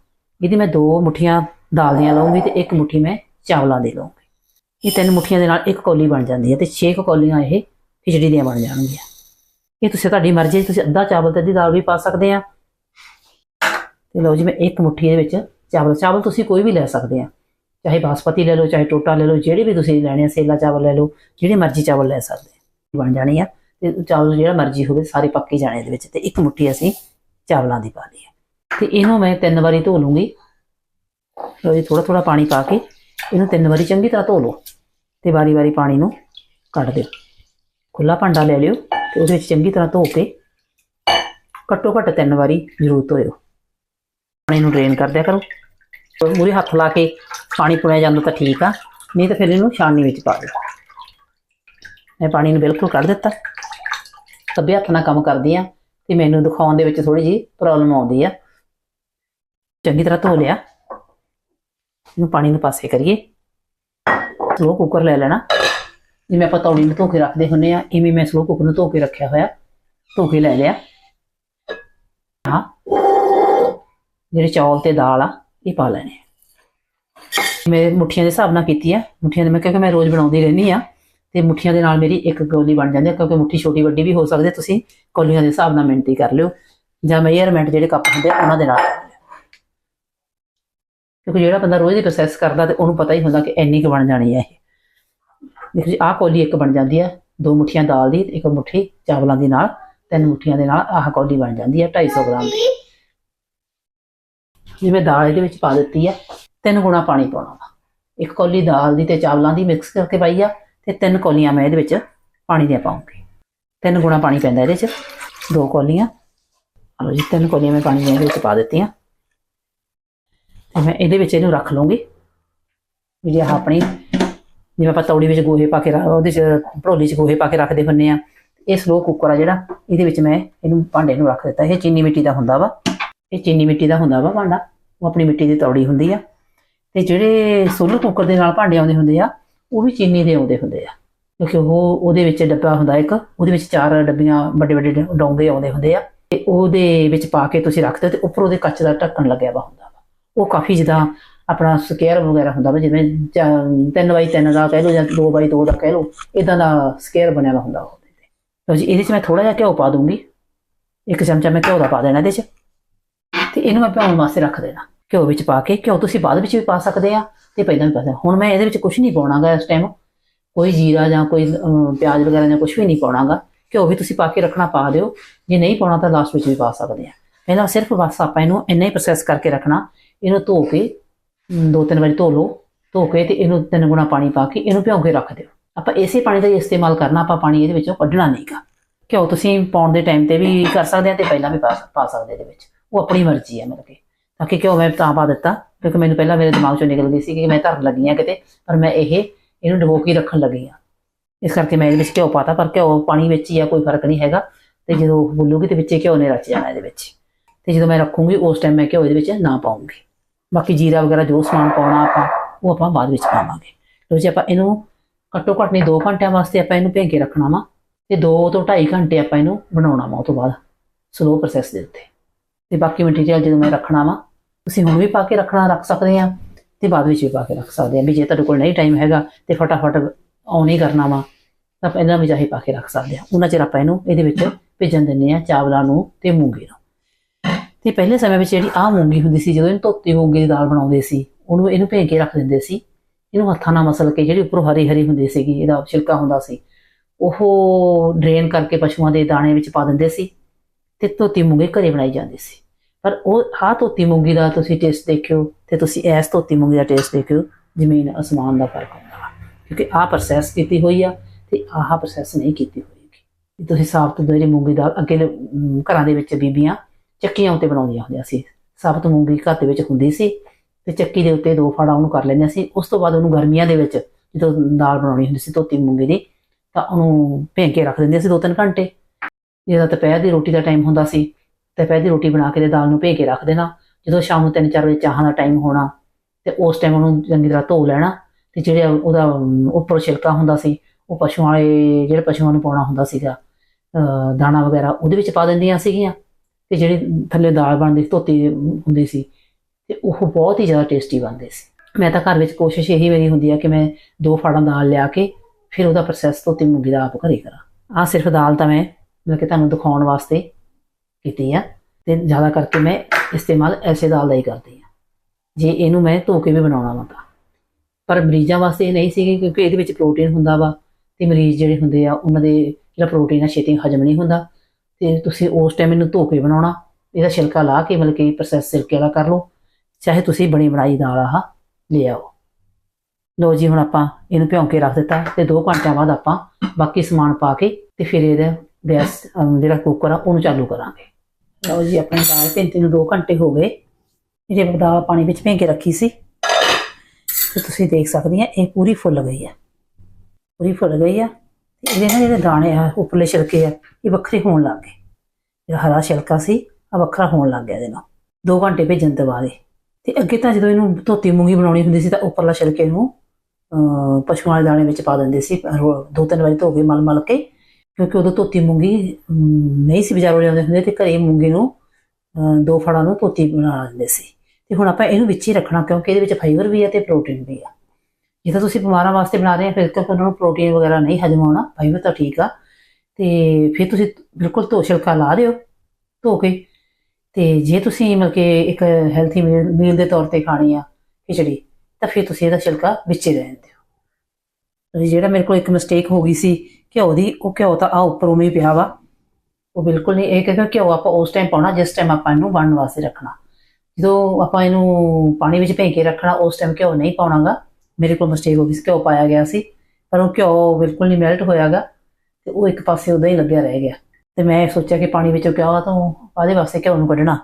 ਇਹਦੀ ਮੈਂ ਦੋ ਮੁੱਠੀਆਂ ਦਾਲ ਦੀਆਂ ਲਵਾਂਗੀ ਤੇ ਇੱਕ ਮੁੱਠੀ ਮੈਂ ਚਾਵਲਾਂ ਦੀ ਲਵਾਂਗੀ ਇਹ ਤਿੰਨ ਮੁੱਠੀਆਂ ਦੇ ਨਾਲ ਇੱਕ ਕੌਲੀ ਬਣ ਜਾਂਦੀ ਹੈ ਤੇ 6 ਕੌਲੀਆਂ ਇਹ ਖਿਚੜੀ ਦੀਆਂ ਬਣ ਜਾਣਗੀਆਂ। ਇਹ ਤੁਸੀਂ ਤੁਹਾਡੀ ਮਰਜ਼ੀ ਤੁਸੀਂ ਅੱਧਾ ਚਾਵਲ ਤੇ ਅੱਧੀ ਦਾਲ ਵੀ ਪਾ ਸਕਦੇ ਆ। ਤੇ ਲਓ ਜੀ, ਮੈਂ ਇੱਕ ਮੁੱਠੀ ਦੇ ਵਿੱਚ ਚਾਵਲ ਚਾਵਲ ਤੁਸੀਂ ਕੋਈ ਵੀ ਲੈ ਸਕਦੇ ਆ। ਚਾਹੇ ਬਾਸਪਤੀ ਲੈ ਲਓ, ਚਾਹੇ ਟੋਟਾ ਲੈ ਲਓ, ਜਿਹੜੇ ਵੀ ਤੁਸੀਂ ਲੈਣੇ ਆ, ਸੇਲਾ ਚਾਵਲ ਲੈ ਲਓ, ਜਿਹੜੇ ਮਰਜ਼ੀ ਚਾਵਲ ਲੈ ਸਕਦੇ ਆ। ਬਣ ਜਾਣੇ ਆ ਤੇ ਚਾਵਲ ਜਿਹੜਾ ਮਰਜ਼ੀ ਹੋਵੇ, ਸਾਰੇ ਪੱਕੇ ਜਾਣੇ ਇਹਦੇ ਵਿੱਚ ਤੇ ਇੱਕ ਮੁੱਠੀ ਅਸੀਂ ਚਾਵਲਾਂ ਦੀ ਪਾ ਲਈ ਆ। ਤੇ ਇਹਨੂੰ ਮੈਂ ਤਿੰਨ ਵਾਰੀ ਧੋ ਲੂੰਗੀ। ਲਓ ਜੀ ਥੋੜਾ ਥੋੜਾ ਪਾਣੀ ਪਾ ਕੇ ਇਹਨੂੰ ਤਿੰਨ ਵਾਰੀ ਚੰਗੀ ਤਰ੍ਹਾਂ ਧੋ ਲਓ ਤੇ ਵਾਰੀ-ਵਾਰੀ ਪਾਣੀ ਨੂੰ ਕੱਢ ਦਿਓ। ਖੁੱਲਾ ਭਾਂਡਾ ਲੈ ਲਿਓ ਤੇ ਉਹਦੇ ਵਿੱਚ ਚੰਗੀ ਤਰ੍ਹਾਂ ਧੋ ਕੇ ਘੱਟੋ ਘੱਟ ਤਿੰਨ ਵਾਰੀ ਜ਼ਰੂਰ ਧੋਇਓ। ਪਾਣੀ ਨੂੰ ਡਰੇਨ ਕਰ ਦਿਆ ਕਰੋ। ਮੂਰੇ ਹੱਥ ਲਾ ਕੇ ਪਾਣੀ ਪੁਣਿਆ ਜਾਂਦਾ ਤਾਂ ਠੀਕ ਆ, ਨਹੀਂ ਤਾਂ ਫਿਰ ਇਹਨੂੰ ਛਾਣਨੀ ਵਿੱਚ ਪਾ ਦਿਓ। ਮੈਂ ਪਾਣੀ ਨੂੰ ਬਿਲਕੁਲ ਕੱਢ ਦਿੱਤਾ। ਸਭੇ ਹੱਥ ਨਾਲ ਕੰਮ ਕਰਦੀ ਆ ਤੇ ਮੈਨੂੰ ਦਿਖਾਉਣ ਦੇ ਵਿੱਚ ਥੋੜੀ ਜੀ ਪ੍ਰੋਬਲਮ ਆਉਂਦੀ ਆ। ਚੰਗੀ ਤਰ੍ਹਾਂ ਧੋ ਲਿਆ। ਇਹਨੂੰ ਪਾਣੀ ਨੂੰ ਪਾਸੇ ਕਰੀਏ। ਸਲੋ ਕੁੱਕਰ ਲੈ ਲੈਣਾ। ਜਿਵੇਂ ਆਪਾਂ ਤੌੜੀ ਨੂੰ ਧੋ ਕੇ ਰੱਖਦੇ ਹੁੰਨੇ ਆ, ਇਵੇਂ ਮੈਂ ਸਲੋ ਕੁੱਕਰ ਨੂੰ ਧੋ ਕੇ ਰੱਖਿਆ ਹੋਇਆ। ਧੋ ਕੇ ਲੈ ਲਿਆ। ਹਾਂ ਜਿਹੜੇ ਚੌਲ ਤੇ ਦਾਲ ਆ ਇਹ ਪਾ ਲੈਣੇ ਮੈਂ ਮੁੱਠੀਆਂ ਦੇ ਹਿਸਾਬ ਨਾਲ ਕੀਤੀ ਹੈ ਮੁੱਠੀਆਂ ਦੇ ਮੈਂ ਕਿਉਂਕਿ ਮੈਂ ਰੋਜ਼ ਬਣਾਉਂਦੀ ਰਹਿੰਦੀ ਆ ਤੇ ਮੁੱਠੀਆਂ ਦੇ ਨਾਲ ਮੇਰੀ ਇੱਕ ਕੌਲੀ ਬਣ ਜਾਂਦੀ ਹੈ ਕਿਉਂਕਿ ਮੁੱਠੀ ਛੋਟੀ ਵੱਡੀ ਵੀ ਹੋ ਸਕਦੀ ਆ। ਤੁਸੀਂ ਕੌਲੀਆਂ ਦੇ ਹਿਸਾਬ ਨਾਲ ਮਿਣਤੀ ਕਰ ਲਿਓ ਜਾਂ ਮੇਜਰਮੈਂਟ ਜਿਹੜੇ ਕੱਪ ਹੁੰਦੇ ਆ, ਉਹਨਾਂ ਦੇ ਨਾਲ ਕਿਉਂਕਿ ਜਿਹੜਾ ਬੰਦਾ ਰੋਜ਼ ਦੀ ਪ੍ਰੋਸੈਸ ਕਰਦਾ ਤੇ ਉਹਨੂੰ ਪਤਾ ਹੀ ਹੁੰਦਾ ਕਿ ਇੰਨੀ ਕੁ ਬਣ ਜਾਣੀ ਹੈ ਇਹ। ਦੇਖੋ ਜੀ, ਆਹ ਕੌਲੀ ਇੱਕ ਬਣ ਜਾਂਦੀ ਹੈ ਦੋ ਮੁੱਠੀਆਂ ਦਾਲ ਦੀ ਇੱਕ ਮੁੱਠੀ ਚਾਵਲਾਂ ਦੀ ਨਾਲ, ਤਿੰਨ ਮੁੱਠੀਆਂ ਦੇ ਨਾਲ ਆਹ ਕੌਲੀ ਬਣ ਜਾਂਦੀ ਆ 250 ਗ੍ਰਾਮ ਦੀ। ਜਿਵੇਂ ਦਾਲ ਇਹਦੇ ਵਿੱਚ ਪਾ ਦਿੱਤੀ ਆ, ਤਿੰਨ ਗੁਣਾ ਪਾਣੀ ਪਾਉਣਾ ਵਾ। ਇੱਕ ਕੌਲੀ ਦਾਲ ਦੀ ਤੇ ਚਾਵਲਾਂ ਦੀ ਮਿਕਸ ਕਰਕੇ ਪਾਈ ਆ, ਤੇ ਤਿੰਨ ਕੌਲੀਆਂ ਮੈਂ ਇਹਦੇ ਵਿੱਚ ਪਾਣੀ ਦੀਆਂ ਪਾਉਂਗੀ ਤਿੰਨ ਗੁਣਾ ਪਾਣੀ ਪੈਂਦਾ ਇਹਦੇ 'ਚ ਦੋ ਕੌਲੀਆਂ। ਆਹ ਜੀ, ਤਿੰਨ ਕੌਲੀਆਂ ਮੈਂ ਪਾਣੀ ਦੀਆਂ ਇਹਦੇ ਵਿੱਚ ਪਾ ਦਿੱਤੀਆਂ। ਤੇ ਮੈਂ ਇਹਦੇ ਵਿੱਚ ਇਹਨੂੰ ਰੱਖ ਲਵਾਂਗੀ ਜਿਹੜੀ ਆਹ ਆਪਣੀ, ਜਿਵੇਂ ਆਪਾਂ ਤੌੜੀ ਵਿੱਚ ਗੋਹੇ ਪਾ ਕੇ ਉਹਦੇ ਚ, ਭੜੋਲੀ ਚ ਗੋਹੇ ਪਾ ਕੇ ਰੱਖਦੇ ਹੁੰਨੇ ਆ, ਇਹ ਸਲੋ ਕੁੱਕਰ ਆ ਜਿਹੜਾ, ਇਹਦੇ ਵਿੱਚ ਮੈਂ ਇਹਨੂੰ ਭਾਂਡੇ ਨੂੰ ਰੱਖ ਦਿੱਤਾ। ਇਹ ਚੀਨੀ ਮਿੱਟੀ ਦਾ ਹੁੰਦਾ ਵਾ। ਇਹ ਚੀਨੀ ਮਿੱਟੀ ਦਾ ਹੁੰਦਾ ਵਾ ਭਾਂਡਾ। ਉਹ ਆਪਣੀ ਮਿੱਟੀ ਦੀ ਤੌੜੀ ਹੁੰਦੀ ਆ। ਤੇ ਜਿਹੜੇ ਸੋਲਰ ਕੁੱਕਰ ਦੇ ਨਾਲ ਭਾਂਡੇ ਆਉਂਦੇ ਹੁੰਦੇ ਆ, ਉਹ ਵੀ ਚੀਨੀ ਦੇ ਆਉਂਦੇ ਹੁੰਦੇ ਆ। ਕਿਉਂਕਿ ਉਹ ਉਹਦੇ ਵਿੱਚ ਡੱਬਾ ਹੁੰਦਾ ਇੱਕ, ਉਹਦੇ ਵਿੱਚ ਚਾਰ ਡੱਬੀਆਂ ਵੱਡੇ ਵੱਡੇ ਡ- ਡੋਂਗੇ ਆਉਂਦੇ ਹੁੰਦੇ ਆ। ਤੇ ਉਹਦੇ ਵਿੱਚ ਪਾ ਕੇ ਤੁਸੀਂ ਰੱਖਦੇ ਹੋ ਤੇ ਉੱਪਰ ਉਹਦੇ ਕੱਚ ਦਾ ਢੱਕਣ ਲੱਗਿਆ ਵਾ ਹੁੰਦਾ ਵਾ। ਉਹ ਕਾਫੀ ਜਿੱਦਾਂ ਆਪਣਾ ਸਕੇਅਰ ਵਗੈਰਾ ਹੁੰਦਾ ਵਾ, ਜਿਵੇਂ 3x3 ਦਾ ਕਹਿ ਲਓ ਜਾਂ 2x2 ਦਾ ਕਹਿ ਲਓ ਇਦਾਂ ਦਾ ਸਕੇਅਰ ਬਣਿਆ ਵਾ ਹੁੰਦਾ ਉਹਦੇ ਤੇ। ਲਓ ਜੀ, ਇਹਦੇ 'ਚ ਮੈਂ ਥੋੜਾ ਜਿਹਾ ਘਿਓ ਪਾ ਦੂੰਗੀ। ਇੱਕ ਚਮਚਾ ਮੈਂ ਘਿਓ ਦਾ ਪਾ ਦੇਣਾ ਇਹਦੇ 'ਚ। ਤੇ ਇਹਨੂੰ ਮੈਂ ਭਿਉਣ ਵਾਸਤੇ ਰੱਖ ਦੇਣਾ। ਘਿਓ ਵਿੱਚ ਪਾ ਕੇ, ਘਿਓ ਤੁਸੀਂ ਬਾਅਦ ਵਿੱਚ ਵੀ ਪਾ ਸਕਦੇ ਆ, ਤੇ ਪਹਿਲਾਂ ਵੀ ਪਾ ਸਕਦੇ ਹੁਣ ਮੈਂ ਇਹਦੇ ਵਿੱਚ ਕੁਝ ਨਹੀਂ ਪਾਉਣਾਗਾ ਇਸ ਟਾਈਮ ਕੋਈ ਜੀਰਾ ਜਾਂ ਕੋਈ ਪਿਆਜ਼ ਵਗੈਰਾ ਜਾਂ ਕੁਝ ਵੀ ਨਹੀਂ ਪਾਉਣਾਗਾ। ਘਿਓ ਵੀ ਤੁਸੀਂ ਪਾ ਕੇ ਰੱਖਣਾ ਪਾ ਦਿਓ। ਜੇ ਨਹੀਂ ਪਾਉਣਾ ਤਾਂ ਲਾਸਟ ਵਿੱਚ ਵੀ ਪਾ ਸਕਦੇ ਆ। ਪਹਿਲਾਂ ਸਿਰਫ ਬਸ ਆਪਾਂ ਇਹਨੂੰ ਇੰਨਾ ਹੀ ਪ੍ਰੋਸੈਸ ਕਰਕੇ ਰੱਖਣਾ। ਇਹਨੂੰ ਧੋ ਕੇ ਦੋ ਤਿੰਨ ਵਾਰੀ ਧੋ ਲਓ। ਧੋ ਕੇ ਤੇ ਇਹਨੂੰ ਤਿੰਨ ਗੁਣਾ ਪਾਣੀ ਪਾ ਕੇ ਇਹਨੂੰ ਭਿਉਂ ਕੇ ਰੱਖ ਦਿਓ। ਆਪਾਂ ਇਸੇ ਪਾਣੀ ਦਾ ਹੀ ਇਸਤੇਮਾਲ ਕਰਨਾ, ਆਪਾਂ ਪਾਣੀ ਇਹਦੇ ਵਿੱਚੋਂ ਕੱਢਣਾ ਨਹੀਂਗਾ। ਘਿਓ ਤੁਸੀਂ ਪਾਉਣ ਦੇ ਟਾਈਮ ਤੇ ਵੀ ਕਰ ਸਕਦੇ ਆ ਤੇ ਪਹਿਲਾਂ ਵੀ ਪਾ ਸਕਦੇ ਇਹਦੇ ਵਿੱਚ। ਉਹ ਆਪਣੀ ਮਰਜ਼ੀ ਹੈ ਮਤਲਬ ਕਿ। ਬਾਕੀ ਕਿ ਘਿਓ ਮੈਂ ਤਾਂ ਪਾ ਦਿੱਤਾ? ਕਿਉਂਕਿ ਮੈਨੂੰ ਪਹਿਲਾਂ ਮੇਰੇ ਦਿਮਾਗ ਚੋਂ ਨਿਕਲ ਗਈ ਸੀ ਕਿ ਮੈਂ ਧਰਨ ਲੱਗੀ ਆ ਕਿਤੇ, ਪਰ ਮੈਂ ਇਹ, ਇਹਨੂੰ ਡਬੋ ਕੇ ਰੱਖਣ ਲੱਗੀ ਆ ਇਸ ਕਰਕੇ ਮੈਂ ਇਹਦੇ ਵਿੱਚ ਘਿਓ ਪਾਤਾ, ਪਰ ਘਿਓ ਪਾਣੀ ਵਿੱਚ ਹੀ ਆ, ਕੋਈ ਫ਼ਰਕ ਨਹੀਂ ਹੈਗਾ। ਤੇ ਜਦੋਂ ਬੁੱਲੂਗੀ ਤੇ ਵਿੱਚੇ ਘਿਓ ਨੇ ਰਚ ਜਾਣਾ ਇਹਦੇ ਵਿੱਚ। ਤੇ ਜਦੋਂ ਮੈਂ ਰੱਖੂੰਗੀ, ਉਸ ਟਾਈਮ ਮੈਂ ਘਿਓ ਇਹਦੇ ਵਿੱਚ ਨਾ ਪਾਉਂਗੀ। ਬਾਕੀ ਜੀਰਾ ਵਗੈਰਾ ਜੋ ਸਮਾਨ ਪਾਉਣਾ ਆਪਾਂ, ਉਹ ਆਪਾਂ ਬਾਅਦ ਵਿੱਚ ਪਾਵਾਂਗੇ। ਲੋ ਜੀ, ਆਪਾਂ ਇਹਨੂੰ ਘੱਟੋ ਘੱਟ ਨਹੀਂ 2 ਘੰਟਿਆਂ ਵਾਸਤੇ ਆਪਾਂ ਇਹਨੂੰ ਭੇਂਕੇ ਰੱਖਣਾ ਵਾ। ਤੇ 2 ਤੋਂ 2.5 ਘੰਟੇ ਆਪਾਂ ਇਹਨੂੰ ਬਣਾਉਣਾ ਵਾ ਉਹ ਤੋਂ ਬਾਅਦ ਸਲੋ ਪ੍ਰੋਸੈਸ ਦੇ ਉੱਤੇ। ਤੇ ਬਾਕੀ ਮਟੀਰੀਅਲ ਜਦੋਂ ਮੈਂ ਰੱਖਣਾ ਵਾ ਤੁਸੀਂ ਹੁਣ ਵੀ ਪਾ ਕੇ ਰੱਖਣਾ, ਰੱਖ ਸਕਦੇ ਆ ਤੇ ਬਾਅਦ ਵਿੱਚ ਵੀ ਪਾ ਕੇ ਰੱਖ ਸਕਦੇ ਆ ਵੀ ਜੇ ਤੁਹਾਡੇ ਕੋਲ ਨਹੀਂ ਟਾਈਮ ਹੈਗਾ ਤੇ ਫਟਾਫਟ ਆਨ ਹੀ ਕਰਨਾ ਵਾ, ਤਾਂ ਪਹਿਲਾਂ ਵੀ ਚਾਹੇ ਪਾ ਕੇ ਰੱਖ ਸਕਦੇ ਆ। ਉਹਨਾਂ ਚਿਰ ਆਪਾਂ ਇਹਨੂੰ ਇਹਦੇ ਵਿੱਚ ਭੇਜਣ ਦਿੰਦੇ ਆ, ਚਾਵਲਾਂ ਨੂੰ ਤੇ ਮੂੰਗੀ ਨੂੰ। ਤੇ ਪਹਿਲੇ ਸਮੇਂ ਵਿੱਚ ਜਿਹੜੀ ਆਹ ਮੂੰਗੀ ਹੁੰਦੀ ਸੀ, ਜਦੋਂ ਇਹਨੂੰ ਧੋਤੀ ਮੂੰਗੀ ਦੀ ਦਾਲ ਬਣਾਉਂਦੇ ਸੀ, ਉਹਨੂੰ ਇਹਨੂੰ ਭੇਜ ਕੇ ਰੱਖ ਦਿੰਦੇ ਸੀ। ਇਹਨੂੰ ਹੱਥਾਂ ਨਾਲ ਮਸਲ ਕੇ ਜਿਹੜੀ ਉੱਪਰੋਂ ਹਰੀ ਹਰੀ ਹੁੰਦੀ ਸੀਗੀ, ਇਹਦਾ ਛਿਲਕਾ ਹੁੰਦਾ ਸੀ, ਉਹ ਡਰੇਨ ਕਰਕੇ ਪਸ਼ੂਆਂ ਦੇ ਦਾਣੇ ਵਿੱਚ ਪਾ ਦਿੰਦੇ ਸੀ ਤੇ ਧੋਤੀ ਮੂੰਗੀ ਘਰੇ ਬਣਾਈ ਜਾਂਦੀ ਸੀ। ਪਰ ਉਹ ਆਹ ਧੋਤੀ ਮੂੰਗੀ ਦਾ ਤੁਸੀਂ ਟੇਸਟ ਦੇਖਿਓ ਤੇ ਤੁਸੀਂ ਇਸ ਧੋਤੀ ਮੂੰਗੀ ਦਾ ਟੇਸਟ ਦੇਖਿਓ, ਜ਼ਮੀਨ ਅਸਮਾਨ ਦਾ ਫ਼ਰਕ ਹੁੰਦਾ ਵਾ। ਕਿਉਂਕਿ ਆਹ ਪ੍ਰੋਸੈਸ ਕੀਤੀ ਹੋਈ ਆ ਤੇ ਆਹ ਪ੍ਰੋਸੈਸ ਨਹੀਂ ਕੀਤੀ ਹੋਏਗੀ ਤੁਸੀਂ ਸਾਬਤ ਜਿਹੜੀ ਮੂੰਗੀ ਦਾਲ ਅੱਗੇ ਘਰਾਂ ਦੇ ਵਿੱਚ ਬੀਬੀਆਂ ਚੱਕੀਆਂ ਉੱਤੇ ਬਣਾਉਂਦੀਆਂ ਹੁੰਦੀਆਂ ਸੀ। ਸਾਬਤ ਮੂੰਗੀ ਘਰ ਦੇ ਵਿੱਚ ਹੁੰਦੀ ਸੀ ਤੇ ਚੱਕੀ ਦੇ ਉੱਤੇ ਦੋ ਫਾੜਾ ਉਹਨੂੰ ਕਰ ਲੈਂਦੀਆਂ ਸੀ। ਉਸ ਤੋਂ ਬਾਅਦ ਉਹਨੂੰ ਗਰਮੀਆਂ ਦੇ ਵਿੱਚ ਜਦੋਂ ਦਾਲ ਬਣਾਉਣੀ ਹੁੰਦੀ ਸੀ ਧੋਤੀ ਮੂੰਗੀ ਦੀ, ਤਾਂ ਉਹਨੂੰ ਭੇਂ ਕੇ ਰੱਖ ਦਿੰਦੇ ਸੀ ਦੋ ਤਿੰਨ ਘੰਟੇ। ਜਦੋਂ ਦੁਪਹਿਰ ਦੀ ਰੋਟੀ ਦਾ ਟਾਈਮ ਹੁੰਦਾ ਸੀ। ਦੁਪਹਿਰ ਦੀ ਰੋਟੀ ਬਣਾ ਕੇ ਤੇ ਦਾਲ ਨੂੰ ਭੇ ਕੇ ਰੱਖ ਦੇਣਾ। ਜਦੋਂ ਸ਼ਾਮ ਨੂੰ 3-4 ਵਜੇ ਚਾਹਾਂ ਦਾ ਟਾਈਮ ਹੋਣਾ ਤੇ ਉਸ ਟਾਈਮ ਉਹਨੂੰ ਚੰਗੀ ਤਰ੍ਹਾਂ ਧੋ ਲੈਣਾ ਤੇ ਜਿਹੜੇ ਉਹਦਾ ਅਮ, ਉੱਪਰ ਛਿਲਕਾ ਹੁੰਦਾ ਸੀ ਉਹ ਪਸ਼ੂਆਂ ਵਾਲੇ ਜਿਹੜੇ ਪਸ਼ੂਆਂ ਨੂੰ ਪਾਉਣਾ ਹੁੰਦਾ ਸੀਗਾ ਦਾਣਾ ਵਗੈਰਾ ਉਹਦੇ ਵਿੱਚ ਪਾ ਦਿੰਦੀਆਂ ਸੀਗੀਆਂ। ਤੇ ਜਿਹੜੀ ਥੱਲੇ ਦਾਲ ਬਣਦੀ ਧੋਤੀ ਹੁੰਦੀ ਸੀ ਤੇ ਉਹ ਬਹੁਤ ਹੀ ਜ਼ਿਆਦਾ ਟੇਸਟੀ ਬਣਦੇ ਸੀ। ਮੈਂ ਤਾਂ ਘਰ ਵਿੱਚ ਕੋਸ਼ਿਸ਼ ਇਹੀ ਮੇਰੀ ਹੁੰਦੀ ਆ ਕਿ ਮੈਂ ਦੋ ਫਾੜਾਂ ਦਾਲ ਲਿਆ ਕੇ ਫਿਰ ਉਹਦਾ ਪ੍ਰੋਸੈਸ ਧੋਤੀ ਮੂੰਗੀ ਦਾ ਆਪ ਘਰੇ ਕਰਾਂ। ਆ ਸਿਰਫ ਦਾਲ ਤਾਂ ਮੈਂ ਮਤਲਬ ਕਿ ਤੁਹਾਨੂੰ ਦਿਖਾਉਣ ਵਾਸਤੇ ਕੀਤੀ ਆ ਤੇ ਜ਼ਿਆਦਾ ਕਰਕੇ ਮੈਂ ਇਸਤੇਮਾਲ ਐਸੇ ਦਾਲ ਦਾ ਹੀ ਕਰਦੀ ਆ। ਜੇ ਇਹਨੂੰ ਮੈਂ ਧੋ ਕੇ ਵੀ ਬਣਾਉਣਾ ਵਾ ਤਾਂ। ਪਰ ਮਰੀਜ਼ਾਂ ਵਾਸਤੇ ਇਹ ਨਹੀਂ ਸੀਗੀ ਕਿਉਂਕਿ ਇਹਦੇ ਵਿੱਚ ਪ੍ਰੋਟੀਨ ਹੁੰਦਾ ਵਾ ਤੇ ਮਰੀਜ਼ ਜਿਹੜੇ ਹੁੰਦੇ ਆ, ਉਹਨਾਂ ਦੇ ਜਿਹੜਾ ਪ੍ਰੋਟੀਨ ਆ, ਛੇਤੀ ਹਜਮ ਨਹੀਂ ਹੁੰਦਾ। ਤੇ ਤੁਸੀਂ ਉਸ ਟਾਈਮ ਇਹਨੂੰ ਧੋ ਕੇ ਬਣਾਉਣਾ, ਇਹਦਾ ਛਿਲਕਾ ਲਾ ਕੇ ਮਤਲਬ ਕਿ ਪ੍ਰੋਸੈਸ ਛਿਲਕੇ ਵਾਲਾ ਕਰ ਲਓ। ਚਾਹੇ ਤੁਸੀਂ ਬਣੀ ਬਣਾਈ ਦਾਲ ਆਹ ਲੈ ਆਓ। ਲੋ ਜੀ, ਹੁਣ ਆਪਾਂ ਇਹਨੂੰ ਭਿਉਂ ਕੇ ਰੱਖ ਦਿੱਤਾ ਤੇ 2 ਘੰਟਿਆਂ ਬਾਅਦ ਆਪਾਂ ਬਾਕੀ ਸਮਾਨ ਪਾ ਕੇ ਤੇ ਫਿਰ ਇਹਦਾ ਗੈਸ ਜਿਹੜਾ ਕੁੱਕਰ ਆ, ਉਹਨੂੰ ਚਾਲੂ ਕਰਾਂਗੇ। ਲਓ ਜੀ, ਆਪਣੀ ਦਾਲ ਭਿੰਤੀ ਨੂੰ 2 ਘੰਟੇ ਹੋ ਗਏ। ਇਹ ਜੇ ਦਾਲ ਪਾਣੀ ਵਿੱਚ ਭਿਂ ਕੇ ਰੱਖੀ ਸੀ। ਤੇ ਤੁਸੀਂ ਦੇਖ ਸਕਦੇ ਆ, ਇਹ ਪੂਰੀ ਫੁੱਲ ਗਈ ਆ। ਪੂਰੀ ਫੁੱਲ ਗਈ ਆ। ਤੇ ਇਹਦੇ ਨਾਲ ਜਿਹੜੇ ਦਾਣੇ ਆ, ਉੱਪਰਲੇ ਛਿਲਕੇ ਆ, ਇਹ ਵੱਖਰੇ ਹੋਣ ਲੱਗ ਗਏ। ਜਿਹੜਾ ਹਰਾ ਛਿਲਕਾ ਸੀ ਆ ਵੱਖਰਾ ਹੋਣ ਲੱਗ ਗਿਆ ਇਹਦੇ ਨਾਲ। 2 ਘੰਟੇ ਭੇਜਣ ਤੋਂ ਬਾਅਦ ਇਹ। ਤੇ ਅੱਗੇ ਤਾਂ ਜਦੋਂ ਇਹਨੂੰ ਧੋਤੀ ਮੂੰਗੀ ਬਣਾਉਣੀ ਹੁੰਦੀ ਸੀ ਤਾਂ ਉੱਪਰਲਾ ਛਿਲਕੇ ਨੂੰ, ਅਹ, ਪਸ਼ੂਆਂ ਦੇ ਦਾਣੇ ਵਿੱਚ ਪਾ ਦਿੰਦੇ ਸੀ। ਰੋ- ਦੋ ਤਿੰਨ ਵਾਰੀ ਧੋ ਕੇ ਮਲ ਮਲ ਕੇ ਕਿਉਂਕਿ ਉਦੋਂ ਧੋਤੀ ਮੂੰਗੀ ਨਹੀਂ ਸੀ ਬਾਜ਼ਾਰੋਂ ਲਿਆਉਂਦੇ ਹੁੰਦੇ ਤੇ ਘਰੇ ਮੂੰਗੀ ਨੂੰ ਦੋ ਫੜਾਂ ਨੂੰ ਧੋਤੀ ਬਣਾ ਲੈਂਦੇ ਸੀ। ਤੇ ਹੁਣ ਆਪਾਂ ਇਹਨੂੰ ਵਿੱਚ ਹੀ ਰੱਖਣਾ ਕਿਉਂਕਿ ਇਹਦੇ ਵਿੱਚ ਫਾਈਬਰ ਵੀ ਹੈ ਤੇ ਪ੍ਰੋਟੀਨ ਵੀ ਆ। ਜੇ ਤਾਂ ਤੁਸੀਂ ਬਿਮਾਰਾਂ ਵਾਸਤੇ ਬਣਾ ਰਹੇ ਆ, ਫਿਰ ਤਾਂ ਉਹਨਾਂ ਨੂੰ ਪ੍ਰੋਟੀਨ ਵਗੈਰਾ ਨਹੀਂ ਹਜਮ ਆਉਣਾ ਫਾਈਬਰ ਤਾਂ ਠੀਕ ਆ। ਤੇ ਫਿਰ ਤੁਸੀਂ ਬਿਲਕੁਲ ਧੋ ਛਿਲਕਾ ਲਾ ਦਿਓ, ਧੋ ਕੇ। ਤੇ ਜੇ ਤੁਸੀਂ ਮਤਲਬ ਕਿ ਇੱਕ ਹੈਲਥੀ ਮੀਲ ਮੀਲ ਦੇ ਤੌਰ ਤੇ ਖਾਣੀ ਆ ਖਿਚੜੀ, ਤਾਂ ਫਿਰ ਤੁਸੀਂ ਇਹਦਾ ਛਿਲਕਾ ਵਿੱਚ ਹੀ ਰਹਿਣ ਦਿਓ। ਜਿਹੜਾ ਮੇਰੇ ਕੋਲ ਇੱਕ ਮਿਸਟੇਕ ਹੋ ਗਈ ਸੀ ਘਿਓ ਦੀ, ਉਹ ਘਿਓ ਤਾਂ ਆ ਉੱਪਰੋਂ ਵੀ ਪਿਆ ਵਾ। ਉਹ ਬਿਲਕੁਲ ਨਹੀਂ, ਇਹ ਕਿਉਂਕਿ ਘਿਓ ਆਪਾਂ ਉਸ ਟਾਈਮ ਪਾਉਣਾ, ਜਿਸ ਟਾਈਮ ਆਪਾਂ ਇਹਨੂੰ ਬਣਨ ਵਾਸਤੇ ਰੱਖਣਾ। ਜਦੋਂ ਆਪਾਂ ਇਹਨੂੰ ਪਾਣੀ ਵਿੱਚ ਭੇਂ ਕੇ ਰੱਖਣਾ, ਉਸ ਟਾਈਮ ਘਿਓ ਨਹੀਂ ਪਾਉਣਾਗਾ। ਮੇਰੇ ਕੋਲ ਮਿਸਟੇਕ ਹੋ ਗਈ ਸੀ, ਘਿਓ ਪਾਇਆ ਗਿਆ ਸੀ। ਪਰ ਉਹ ਘਿਓ ਬਿਲਕੁਲ ਨਹੀਂ ਮੈਲਟ ਹੋਇਆਗਾ, ਤੇ ਉਹ ਇੱਕ ਪਾਸੇ ਉਦਾਂ ਹੀ ਲੱਗਿਆ ਰਹਿ ਗਿਆ। ਤੇ ਮੈਂ ਸੋਚਿਆ ਕਿ ਪਾਣੀ ਵਿੱਚੋਂ ਘਿਓ ਕਿਹਾ ਤਾਂ ਆਦੇ ਵਾਸਤੇ ਘਿਓ ਨੂੰ ਕੱਢਣਾ।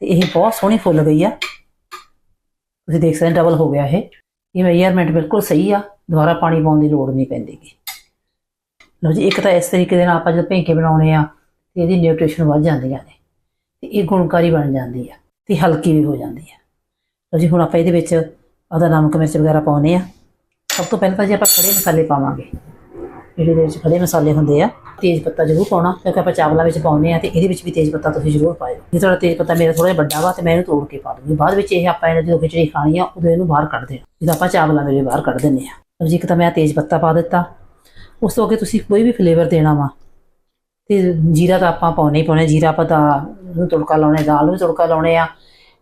ਤੇ ਇਹ ਬਹੁਤ ਸੋਹਣੀ ਫੁੱਲ ਗਈ ਆ। ਤੁਸੀਂ ਦੇਖ ਸਕਦੇ ਡਬਲ ਹੋ ਗਿਆ ਇਹ। ਇਹ ਮੈਜ਼ਰਮੈਂਟ ਬਿਲਕੁਲ ਸਹੀ ਆ। ਦੁਬਾਰਾ ਪਾਣੀ ਪਾਉਣ ਦੀ ਲੋੜ ਨਹੀਂ ਪੈਂਦੀ ਗੀ ਲਓ ਜੀ, ਇੱਕ ਤਾਂ ਇਸ ਤਰੀਕੇ ਦੇ ਨਾਲ ਆਪਾਂ ਜਦੋਂ ਭੇਂਕੇ ਬਣਾਉਣੇ ਆ, ਤੇ ਇਹਦੀ ਨਿਊਟ੍ਰੀਸ਼ਨ ਵੱਧ ਜਾਂਦੀਆਂ ਨੇ, ਤੇ ਇਹ ਗੁਣਕਾਰੀ ਬਣ ਜਾਂਦੀ ਆ, ਤੇ ਹਲਕੀ ਵੀ ਹੋ ਜਾਂਦੀ ਆ। ਲਓ ਜੀ, ਹੁਣ ਆਪਾਂ ਇਹਦੇ ਵਿੱਚ ਆਦਾ ਨਮਕ ਮਿਰਚ ਵਗੈਰਾ ਪਾਉਨੇ ਆ। ਸਭ ਤੋਂ ਪਹਿਲਾਂ ਤਾਂ ਜੀ ਆਪਾਂ ਖੜੇ ਮਸਾਲੇ ਪਾਵਾਂਗੇ। ਜਿਹੜੇ ਦੇ ਵਿੱਚ ਖੜੇ ਮਸਾਲੇ ਹੁੰਦੇ ਆ, ਤੇਜ਼ ਪੱਤਾ ਜ਼ਰੂਰ ਪਾਉਣਾ, ਕਿਉਂਕਿ ਆਪਾਂ ਚਾਵਲਾਂ ਵਿੱਚ ਪਾਉਨੇ ਆ, ਤੇ ਇਹਦੇ ਵਿੱਚ ਵੀ ਤੇਜ਼ ਪੱਤਾ ਤੁਸੀਂ ਜ਼ਰੂਰ ਪਾਇਓ। ਜੇ ਤੁਹਾਡਾ ਤੇਜ਼ ਪੱਤਾ ਮੇਰਾ ਥੋੜਾ ਜਿਹਾ ਵੱਡਾ ਵਾ, ਤੇ ਮੈਂ ਇਹਨੂੰ ਤੋੜ ਕੇ ਪਾ ਦੂੰਗੀ। ਬਾਅਦ ਵਿੱਚ ਇਹ ਆਪਾਂ ਇਹਨਾਂ ਜਦੋਂ ਖਿਚੜੀ ਖਾਣੀ ਆ, ਉਦੋਂ ਇਹਨੂੰ ਬਾਹਰ ਕੱਢ ਦੇਣਾ। ਜਦੋਂ ਆਪਾਂ ਚਾਵਲਾਂ ਵੇਲੇ ਬਾਹਰ ਕੱਢ ਦਿੰਨੇ ਆ। ਲਓ ਜੀ, ਇੱਕ ਤਾਂ ਮੈਂ ਤੇਜ਼ ਪੱਤਾ ਪਾ ਦਿੱਤਾ। ਉਸ ਤੋਂ ਅੱਗੇ ਤੁਸੀਂ ਕੋਈ ਵੀ ਫਲੇਵਰ ਦੇਣਾ ਵਾ, ਤੇ ਜੀਰਾ ਤਾਂ ਆਪਾਂ ਪਾਉਣਾ ਹੀ ਪਾਉਣਾ ਜੀਰਾ ਆਪਾਂ ਤਾਂ ਨੂੰ ਤੜਕਾ ਲਾਉਣਾ ਦਾਲ ਨੂੰ ਵੀ ਤੜਕਾ ਲਾਉਣੇ ਆ,